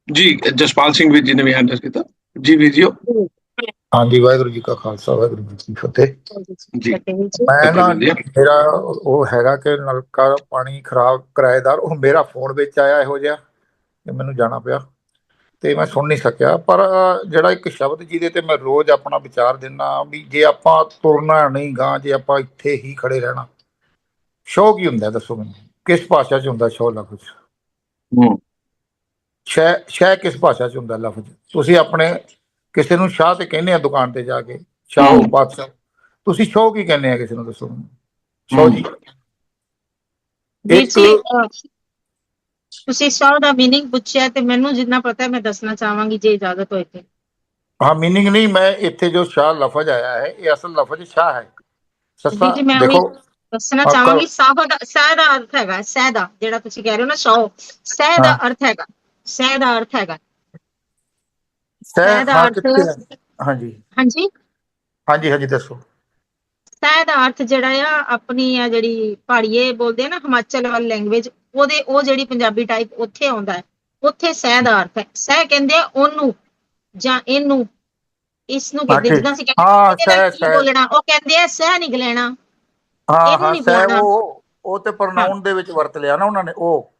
ਜੀ ਜਸਪਾਲ ਸਿੰਘ ਵੀਰ ਜੀ ਨੇ ਵੀ ਹੈਂਡਲ ਕੀਤਾ। ਜੀ ਜੀ ਹਾਂਜੀ ਵਾਹਿਗੁਰੂ ਜੀ ਕਾ ਖਾਲਸਾ ਵਾਹਿਗੁਰੂ ਜੀ ਕੀ ਫਤਿਹ। ਜੀ। ਮੈਂ ਨਾ। ਮੇਰਾ ਉਹ ਹੈਗਾ ਕਿ ਨਲਕਾ ਪਾਣੀ ਖਰਾਬ ਕਿਰਾਏਦਾਰ ਉਹ ਮੇਰਾ ਫੋਨ ਵਿੱਚ ਆਇਆ ਇਹੋ ਜਿਹਾ ਕਿ ਮੈਨੂੰ ਜਾਣਾ ਪਿਆ। ਤੇ ਮੈਂ ਸੁਣ ਨਹੀਂ ਸਕਿਆ ਪਰ ਜਿਹੜਾ ਇੱਕ ਸ਼ਬਦ ਜਿਹਦੇ ਤੇ ਮੈਂ ਰੋਜ਼ ਆਪਣਾ ਵਿਚਾਰ ਦਿੰਦਾ ਵੀ ਜੇ ਆਪਾਂ ਤੁਰਨਾ ਨਹੀਂ ਗਾਂ ਜੇ ਆਪਾਂ ਇੱਥੇ ਹੀ ਖੜੇ ਰਹਿਣਾ ਸ਼ੌਕ ਹੀ ਹੁੰਦਾ ਦੱਸੋ ਮੈਨੂੰ? ਕਿਸ ਭਾਸ਼ਾ 'ਚ ਹੁੰਦਾ ਸ਼ੋ ਲਫ਼ਜ਼? ਹੂੰ। ਸ਼ੈ ਸ਼ੈ ਕਿਸ ਭਾਸ਼ਾ 'ਚ ਹੁੰਦਾ ਲਫ਼ਜ਼? ਤੁਸੀਂ ਆਪਣੇ ਕਿਸੇ ਨੂੰ ਸ਼ਾਹ ਤੇ ਕਹਿੰਦੇ ਆ ਦੁਕਾਨ ਤੇ ਜਾ ਕੇ ਸ਼ਾਹੋ ਹਮ। ਬਾਦਸ਼ਾਹ। ਤੁਸੀਂ ਸ਼ੋ ਕੀ ਕਹਿੰਦੇ ਆ ਕਿਸੇ ਨੂੰ ਦੱਸੋ ਸ਼ੋ ਜੀ। ਤੁਸੀਂ ਸ਼ਾਹ ਦਾ ਮੀਨਿੰਗ ਪੁੱਛਿਆ ਤੇ ਮੈਨੂੰ ਜਿੰਨਾ ਪਤਾ ਹੈ ਮੈਂ ਦੱਸਣਾ ਚਾਹਾਂਗੀ ਜੇ ਇਜਾਜ਼ਤ ਹੋਏ ਤੇ। ਹਾਂ ਮੀਨਿੰਗ ਨਹੀਂ ਮੈਂ ਇੱਥੇ ਜੋ ਸ਼ਾਹ ਲਫ਼ਜ਼ ਆਇਆ ਹੈ ਇਹ ਅਸਲ ਲਫ਼ਜ਼ ਸ਼ਾਹ ਹੈ। ਸੱਸਾ ਜੀ, ਜੀ, ਮੈਂ ਦੇਖੋ ਦੱਸਣਾ ਚਾਹਾਂਗੀ ਸਾਹ ਦਾ ਸਹਿ ਦਾ ਅਰਥ ਹੈਗਾ ਸਹਿ ਦਾ ਜਿਹੜਾ ਤੁਸੀਂ ਕਹਿ ਰਹੇ ਹੋ ਨਾ ਸ਼ਾਹ। ਸਹਿ ਦਾ। ਅਰਥ ਹੈਗਾ ਸਹਿ ਦਾ ਅਰਥ ਹੈਗਾ। ਸਹਿ ਦਾ ਹਾਂ ਅਰਥ- ਕਿੱਥੇ ਹੈ? ਹਾਂਜੀ। ਹਾਂਜੀ। ਹਾਂਜੀ ਹਾਂਜੀ ਦੱਸੋ। ਸਹਿ ਦਾ ਅਰਥ ਜਿਹੜਾ ਆ ਆਪਣੀ ਆ ਜਿਹੜੀ ਪਹਾੜੀਏ ਬੋਲਦੇ ਆ ਨਾ ਹਿਮਾਚਲ ਵਾਲੀ ਲੈਂਗੁਏਜ ਉਹਦੇ ਉਹ ਜਿਹੜੀ ਪੰਜਾਬੀ ਟਾਈਪ ਉੱਥੇ ਆਉਂਦਾ ਹੈ। ਉੱਥੇ ਸਹਿ ਦਾ ਅਰਥ ਹੈ। ਸਹਿ ਕਹਿੰਦੇ ਆ ਉਹਨੂੰ ਜਾਂ ਇਹਨੂੰ। ਇਸ ਨੂੰ ਕਹਿੰਦੇ ਹਾਂ, ਜਿੱਦਾਂ ਅਸੀਂ ਹਾਂ, ਕਹਿੰਦੇ ਸਹਿ। ਬੋਲਣਾ ਉਹ ਕਹਿੰਦੇ ਆ ਸਹਿ ਨਿਕਲਣਾ ਹਾਂ ਇਹਨੂੰ ਹਾਂ ਨਹੀਂ ਸਹਿ। ਉਹ ਉਹ ਤੇ ਪ੍ਰੋਨਾਉਨ ਦੇ ਵਿੱਚ ਵਰਤ ਲਿਆ ਨਾ ਉਹਨਾਂ ਨੇ ਉਹ।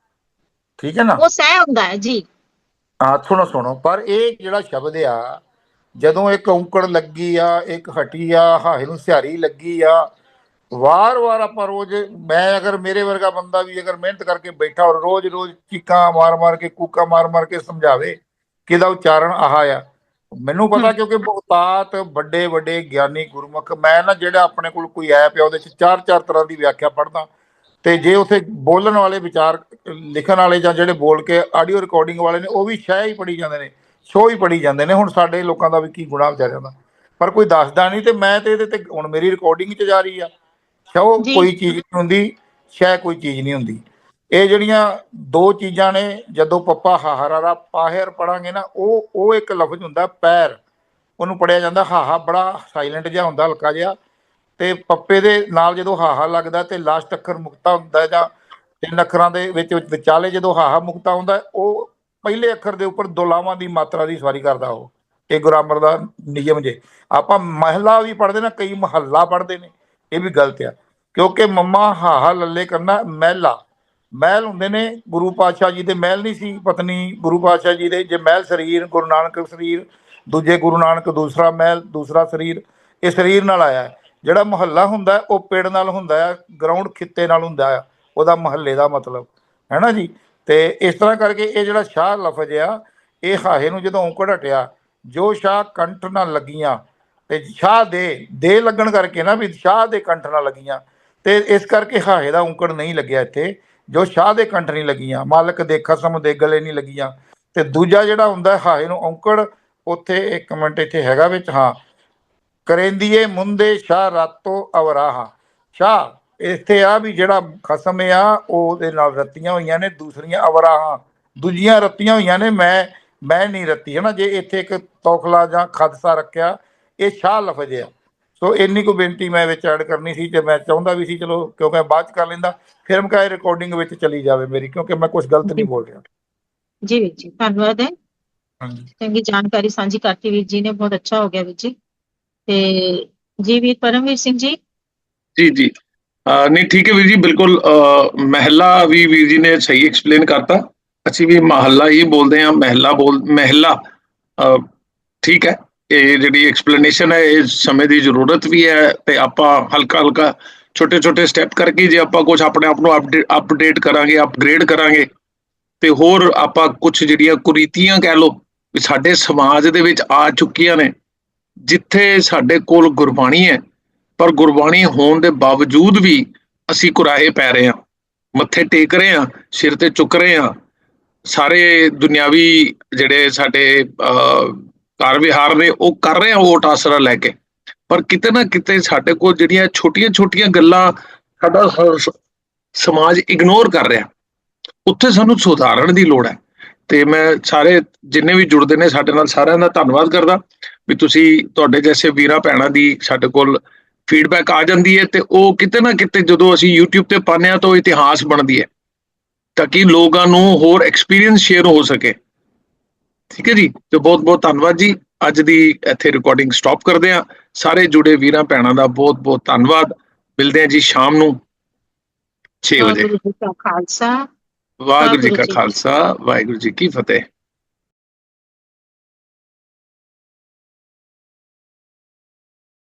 ਠੀਕ ਹੈ ਨਾ? ਉਹ ਸਹਿ ਹੁੰਦਾ ਹੈ ਜੀ। ਹਾਂ ਸੁਣੋ ਸੁਣੋ। ਪਰ ਇਹ ਜਿਹੜਾ ਸ਼ਬਦ ਆ ਜਦੋਂ ਇੱਕ ਔਂਕੜ ਲੱਗੀ ਆ ਇੱਕ ਹਟੀ ਆ ਹਾਹੇ ਨੂੰ ਸਿਹਾਰੀ ਲੱਗੀ ਆ ਵਾਰ-ਵਾਰ ਆਪਾਂ ਰੋਜ਼ ਮੈਂ ਅਗਰ ਮੇਰੇ ਵਰਗਾ ਬੰਦਾ ਵੀ ਅਗਰ ਮਿਹਨਤ ਕਰਕੇ ਬੈਠਾ ਔਰ ਰੋਜ਼-ਰੋਜ਼ ਚੀਕਾਂ ਮਾਰ-ਮਾਰ ਕੇ ਕੂਕਾਂ ਮਾਰ-ਮਾਰ ਕੇ ਸਮਝਾਵੇ ਕਿ ਇਹਦਾ ਉਚਾਰਨ ਆਹ ਆ। ਮੈਨੂੰ ਪਤਾ। ਕਿਉਂਕਿ ਬਹੁਤਾਤ ਵੱਡੇ ਵੱਡੇ ਗਿਆਨੀ ਗੁਰਮੁਖ ਮੈਂ ਨਾ ਜਿਹੜਾ ਆਪਣੇ ਕੋਲ ਕੋਈ ਐਪ ਆ ਉਹਦੇ ਚ ਚਾਰ ਚਾਰ ਤਰ੍ਹਾਂ ਦੀ ਵਿਆਖਿਆ ਪੜ੍ਹਦਾ। ਤੇ ਜੇ ਉਥੇ ਬੋਲਣ ਵਾਲੇ ਵਿਚਾਰ ਲਿਖਣ ਵਾਲੇ ਜਾਂ ਜਿਹੜੇ ਬੋਲ ਕੇ ਆਡੀਓ ਰਿਕਾਰਡਿੰਗ ਵਾਲੇ ਨੇ ਉਹ ਵੀ ਸ਼ੈ ਹੀ ਪੜੀ ਜਾਂਦੇ ਨੇ ਸ਼ੋ ਹੀ ਪੜੀ ਜਾਂਦੇ ਨੇ। ਹੁਣ ਸਾਡੇ ਲੋਕਾਂ ਦਾ ਵੀ ਕੀ ਗੁਨਾਹ ਵਿਚਾਰਿਆਂ ਦਾ। ਪਰ ਕੋਈ ਦੱਸਦਾ ਨਹੀਂ ਤੇ ਮੈਂ ਤੇ ਇਹਦੇ ਤੇ ਹੁਣ ਮੇਰੀ ਰਿਕਾਰਡਿੰਗ ਚ ਜਾ ਰਹੀ ਆ। ਸ਼ੋ। ਕੋਈ ਚੀਜ਼ ਨਹੀਂ ਹੁੰਦੀ ਸ਼ੈ ਕੋਈ ਚੀਜ਼ ਨਹੀਂ ਹੁੰਦੀ। ਇਹ ਜਿਹੜੀਆਂ ਦੋ ਚੀਜ਼ਾਂ ਨੇ ਜਦੋਂ ਪੱਪਾ ਹਾਹਰਾਰਾ ਪਾਹਿਰ ਪੜਾਂਗੇ ਨਾ ਉਹ ਉਹ ਇੱਕ ਲਫ਼ਜ਼ ਹੁੰਦਾ ਪੈਰ। ਉਹਨੂੰ ਪੜਿਆ ਜਾਂਦਾ ਹਾਹਾ ਬੜਾ ਸਾਇਲੈਂਟ ਜਿਹਾ ਹੁੰਦਾ ਹਲਕਾ ਜਿਹਾ। ਤੇ ਪੱਪੇ ਦੇ ਨਾਲ ਜਦੋਂ ਹਾਹਾ ਲੱਗਦਾ ਤੇ ਲਾਸਟ ਅੱਖਰ ਮੁਕਤਾ ਹੁੰਦਾ ਜਾਂ ਤਿੰਨ ਅੱਖਰਾਂ ਦੇ ਵਿੱਚ ਵਿਚਾਲੇ ਜਦੋਂ ਹਾਹਾ ਮੁਕਤਾ ਹੁੰਦਾ, ਉਹ ਪਹਿਲੇ ਅੱਖਰ ਦੇ ਉੱਪਰ ਦੁਲਾਵਾਂ ਦੀ ਮਾਤਰਾ ਦੀ ਸਵਾਰੀ ਕਰਦਾ ਉਹ, ਇਹ ਗ੍ਰਾਮਰ ਦਾ ਨਿਯਮ ਜੇ। ਆਪਾਂ ਮਹਿਲਾ ਵੀ ਪੜ੍ਹਦੇ ਨਾ, ਕਈ ਮਹੱਲਾ ਪੜ੍ਹਦੇ ਨੇ, ਇਹ ਵੀ ਗਲਤ ਆ। ਕਿਉਂਕਿ ਮੰਮਾ ਹਾਹਾ ਲੱਲੇ ਕਰਨਾ ਮਹਿਲਾ। ਮਹਿਲ ਹੁੰਦੇ ਨੇ ਗੁਰੂ ਪਾਤਸ਼ਾਹ ਜੀ ਦੇ, ਮਹਿਲ ਨਹੀਂ ਸੀ ਪਤਨੀ ਗੁਰੂ ਪਾਤਸ਼ਾਹ ਜੀ ਦੇ। ਜੇ ਮਹਿਲ ਸਰੀਰ, ਗੁਰੂ ਨਾਨਕ ਸਰੀਰ, ਦੂਜੇ ਗੁਰੂ ਨਾਨਕ, ਦੂਸਰਾ ਮਹਿਲ, ਦੂਸਰਾ ਸਰੀਰ, ਇਹ ਸਰੀਰ ਨਾਲ ਆਇਆ। ਜਿਹੜਾ ਮੁਹੱਲਾ ਹੁੰਦਾ ਉਹ ਪਿੰਡ ਨਾਲ ਹੁੰਦਾ ਆ ਗਰਾਊਂਡ ਖਿੱਤੇ ਨਾਲ ਹੁੰਦਾ ਆ ਉਹਦਾ ਮੁਹੱਲੇ ਦਾ ਮਤਲਬ ਹੈ ਨਾ ਜੀ? ਤੇ ਇਸ ਤਰ੍ਹਾਂ ਕਰਕੇ ਇਹ ਜਿਹੜਾ ਸ਼ਾਹ ਲਫ਼ਜ਼ ਆ, ਇਹ ਹਾਹੇ ਨੂੰ ਜਦੋਂ ਔਂਕੜ ਹਟਿਆ, ਜੋ ਸ਼ਾਹ ਕੰਠ ਨਾਲ ਲੱਗੀਆਂ, ਤੇ ਸ਼ਾਹ ਦੇ ਦੇ ਲੱਗਣ ਕਰਕੇ ਨਾ ਵੀ ਸ਼ਾਹ ਦੇ ਕੰਠ ਨਾਲ ਲੱਗੀਆਂ, ਤੇ ਇਸ ਕਰਕੇ ਹਾਹੇ ਦਾ ਔਂਕੜ ਨਹੀਂ ਲੱਗਿਆ ਇੱਥੇ, ਜੋ ਸ਼ਾਹ ਦੇ ਕੰਠ ਨਹੀਂ ਲੱਗੀਆਂ, ਮਾਲਕ ਦੇ ਖਸਮ ਦੇ ਗਲੇ ਨਹੀਂ ਲੱਗੀਆਂ, ਤੇ ਦੂਜਾ ਜਿਹੜਾ ਹੁੰਦਾ ਹਾਹੇ ਨੂੰ ਔਂਕੜ ਉੱਥੇ ਇੱਕ ਮਿੰਟ ਇੱਥੇ ਹੈਗਾ ਵਿੱਚ, ਹਾਂ ਕਰੇਂਦੀਏ ਮੁੰਦੇ ਸ਼ਾਹ ਰਾਤੋ ਅਵਰਾਹਾ। ਸ਼ਾਹ ਇੱਥੇ ਆ ਵੀ ਜਿਹੜਾ ਖਸਮ ਆ ਉਹ ਉਹਦੇ ਨਾਲ ਰੱਤੀਆਂ ਹੋਈਆਂ ਨੇ ਦੂਸਰੀਆਂ ਅਵਰਾਹਾਂ। ਦੂਜੀਆਂ ਰੱਤੀਆਂ ਹੋਈਆਂ ਨੇ ਮੈਂ ਮੈਂ ਨਹੀਂ ਰੱਤੀ ਹੈ ਨਾ ਜੇ ਇੱਥੇ ਇੱਕ ਤੌਖਲਾ ਜਾਂ ਖਦਸਾ ਰੱਖਿਆ ਇਹ ਸ਼ਾਹ ਲਫ਼ਜ਼ ਆ। ਸੋ ਇੰਨੀ ਕੁ ਬੇਨਤੀ ਮੈਂ ਵਿੱਚ ਐਡ ਕਰਨੀ ਸੀ ਤੇ ਮੈਂ ਚਾਹੁੰਦਾ ਵੀ ਸੀ ਚਲੋ ਕਿਉਂਕਿ ਬਾਅਦ ਚ ਕਰ ਲੈਂਦਾ ਫਿਰ ਮੈਂ ਕਿਹਾ ਰਿਕਾਰਡਿੰਗ ਵਿੱਚ ਚਲੀ ਜਾਵੇ ਮੇਰੀ ਕਿਉਂਕਿ ਮੈਂ ਕੁਝ ਗਲਤ ਨਹੀਂ ਬੋਲ ਰਿਹਾ। ਜੀ ਵੀਰ ਜੀ ਧੰਨਵਾਦ ਹੈ। ਹਾਂਜੀ। ਚੰਗੀ ਜਾਣਕਾਰੀ ਸਾਂਝੀ ਕਰਤੀ ਵੀਰ ਜੀ ਨੇ ਬਹੁਤ ਅੱਛਾ ਹੋ ਗਿਆ ਵੀਰ ਜੀ। ਤੇ ਜੀ ਵੀਰ ਪਰਮਵੀਰ ਸਿੰਘ ਜੀ? ਜੀ ਜੀ। ਨਹੀਂ, ਠੀਕ ਹੈ ਵੀਰ ਜੀ, ਬਿਲਕੁਲ ਮਹਿਲਾ ਵੀ ਵੀਰ ਜੀ ਨੇ ਸਹੀ ਐਕਸਪਲੇਨ ਕਰਤਾ। ਅਸੀਂ ਵੀ ਮਹੱਲਾ ਹੀ ਬੋਲਦੇ ਹਾਂ, ਮਹਿਲਾ ਬੋਲ, ਮਹਿਲਾ। ਠੀਕ ਹੈ, ਇਹ ਜਿਹੜੀ ਐਕਸਪਲੇਨੇਸ਼ਨ ਹੈ, ਇਹ ਸਮੇਂ ਦੀ ਜ਼ਰੂਰਤ ਵੀ ਹੈ ਤੇ ਆਪਾਂ ਹਲਕਾ ਹਲਕਾ ਛੋਟੇ ਛੋਟੇ ਸਟੈਪ ਕਰਕੇ ਜੇ ਆਪਾਂ ਕੁਝ ਆਪਣੇ ਆਪ ਨੂੰ ਅਪਡੇਟ ਕਰਾਂਗੇ ਅਪਗ੍ਰੇਡ ਕਰਾਂਗੇ, ਤੇ ਹੋਰ ਆਪਾਂ ਕੁਝ ਜਿਹੜੀਆਂ ਕੁਰੀਤੀਆਂ ਕਹਿ ਲਓ, ਵੀ ਸਾਡੇ ਸਮਾਜ ਦੇ ਵਿੱਚ ਆ ਚੁੱਕੀਆਂ ਨੇ ਜਿੱਥੇ ਸਾਡੇ ਕੋਲ ਗੁਰਬਾਣੀ ਹੈ ਪਰ ਗੁਰਬਾਣੀ ਹੋਣ ਦੇ ਬਾਵਜੂਦ ਵੀ ਅਸੀਂ ਕੁਰਾਹੇ ਪੈ ਰਹੇ ਹਾਂ ਮੱਥੇ ਟੇਕ ਰਹੇ ਹਾਂ ਸਿਰ ਤੇ ਚੁੱਕ ਰਹੇ ਹਾਂ। ਸਾਰੇ ਦੁਨਿਆਵੀ ਜਿਹੜੇ ਸਾਡੇ ਅਹ, ਕਾਰ ਵਿਹਾਰ ਨੇ ਉਹ ਕਰ ਰਹੇ ਹਾਂ ਓਟ ਆਸਰਾ ਲੈ ਕੇ। ਪਰ ਕਿਤੇ ਨਾ ਕਿਤੇ ਸਾਡੇ ਕੋਲ ਜਿਹੜੀਆਂ ਛੋਟੀਆਂ-ਛੋਟੀਆਂ ਗੱਲਾਂ ਸਾਡਾ ਸਮਾਜ ਇਗਨੋਰ ਕਰ ਰਿਹਾ। ਉੱਥੇ ਸਾਨੂੰ ਸੁਧਾਰਨ ਦੀ ਲੋੜ ਹੈ। ਤੇ ਮੈਂ ਸਾਰੇ ਜਿੰਨੇ ਵੀ ਜੁੜਦੇ ਨੇ ਸਾਡੇ ਨਾਲ ਸਾਰਿਆਂ ਦਾ ਧੰਨਵਾਦ ਕਰਦਾ। ਵੀ ਤੁਸੀਂ ਤੁਹਾਡੇ ਜੈਸੇ ਵੀਰਾਂ ਭੈਣਾਂ ਦੀ ਸਾਡੇ ਕੋਲ ਫੀਡਬੈਕ ਆ ਜਾਂਦੀ ਹੈ ਤੇ ਉਹ ਕਿਤੇ ਨਾ ਕਿਤੇ ਜਦੋਂ ਅਸੀਂ YouTube ਤੇ ਪਾਉਂਦੇ ਹਾਂ ਤਾਂ ਉਹ ਇਤਿਹਾਸ ਬਣਦੀ ਹੈ। ਤਾਂ ਕਿ ਲੋਕਾਂ ਨੂੰ ਹੋਰ ਐਕਸਪੀਰੀਅੰਸ ਸ਼ੇਅਰ ਹੋ ਸਕੇ। ਠੀਕ ਹੈ ਜੀ? ਤੇ ਬਹੁਤ ਬਹੁਤ ਧੰਨਵਾਦ ਜੀ। ਅੱਜ ਦੀ ਇੱਥੇ ਰਿਕਾਰਡਿੰਗ ਸਟਾਪ ਕਰਦੇ ਹਾਂ। ਸਾਰੇ ਜੁੜੇ ਵੀਰਾਂ ਭੈਣਾਂ ਦਾ ਬਹੁਤ ਬਹੁਤ ਧੰਨਵਾਦ। ਮਿਲਦੇ ਹਾਂ ਜੀ ਸ਼ਾਮ ਨੂੰ 6 ਵਜੇ। ਵਾਹਿਗੁਰੂ ਜੀ ਕੀ ਖਾਲਸਾ। ਵਾਹਿਗੁਰੂ ਜੀ ਕੀ ਫਤਿਹ।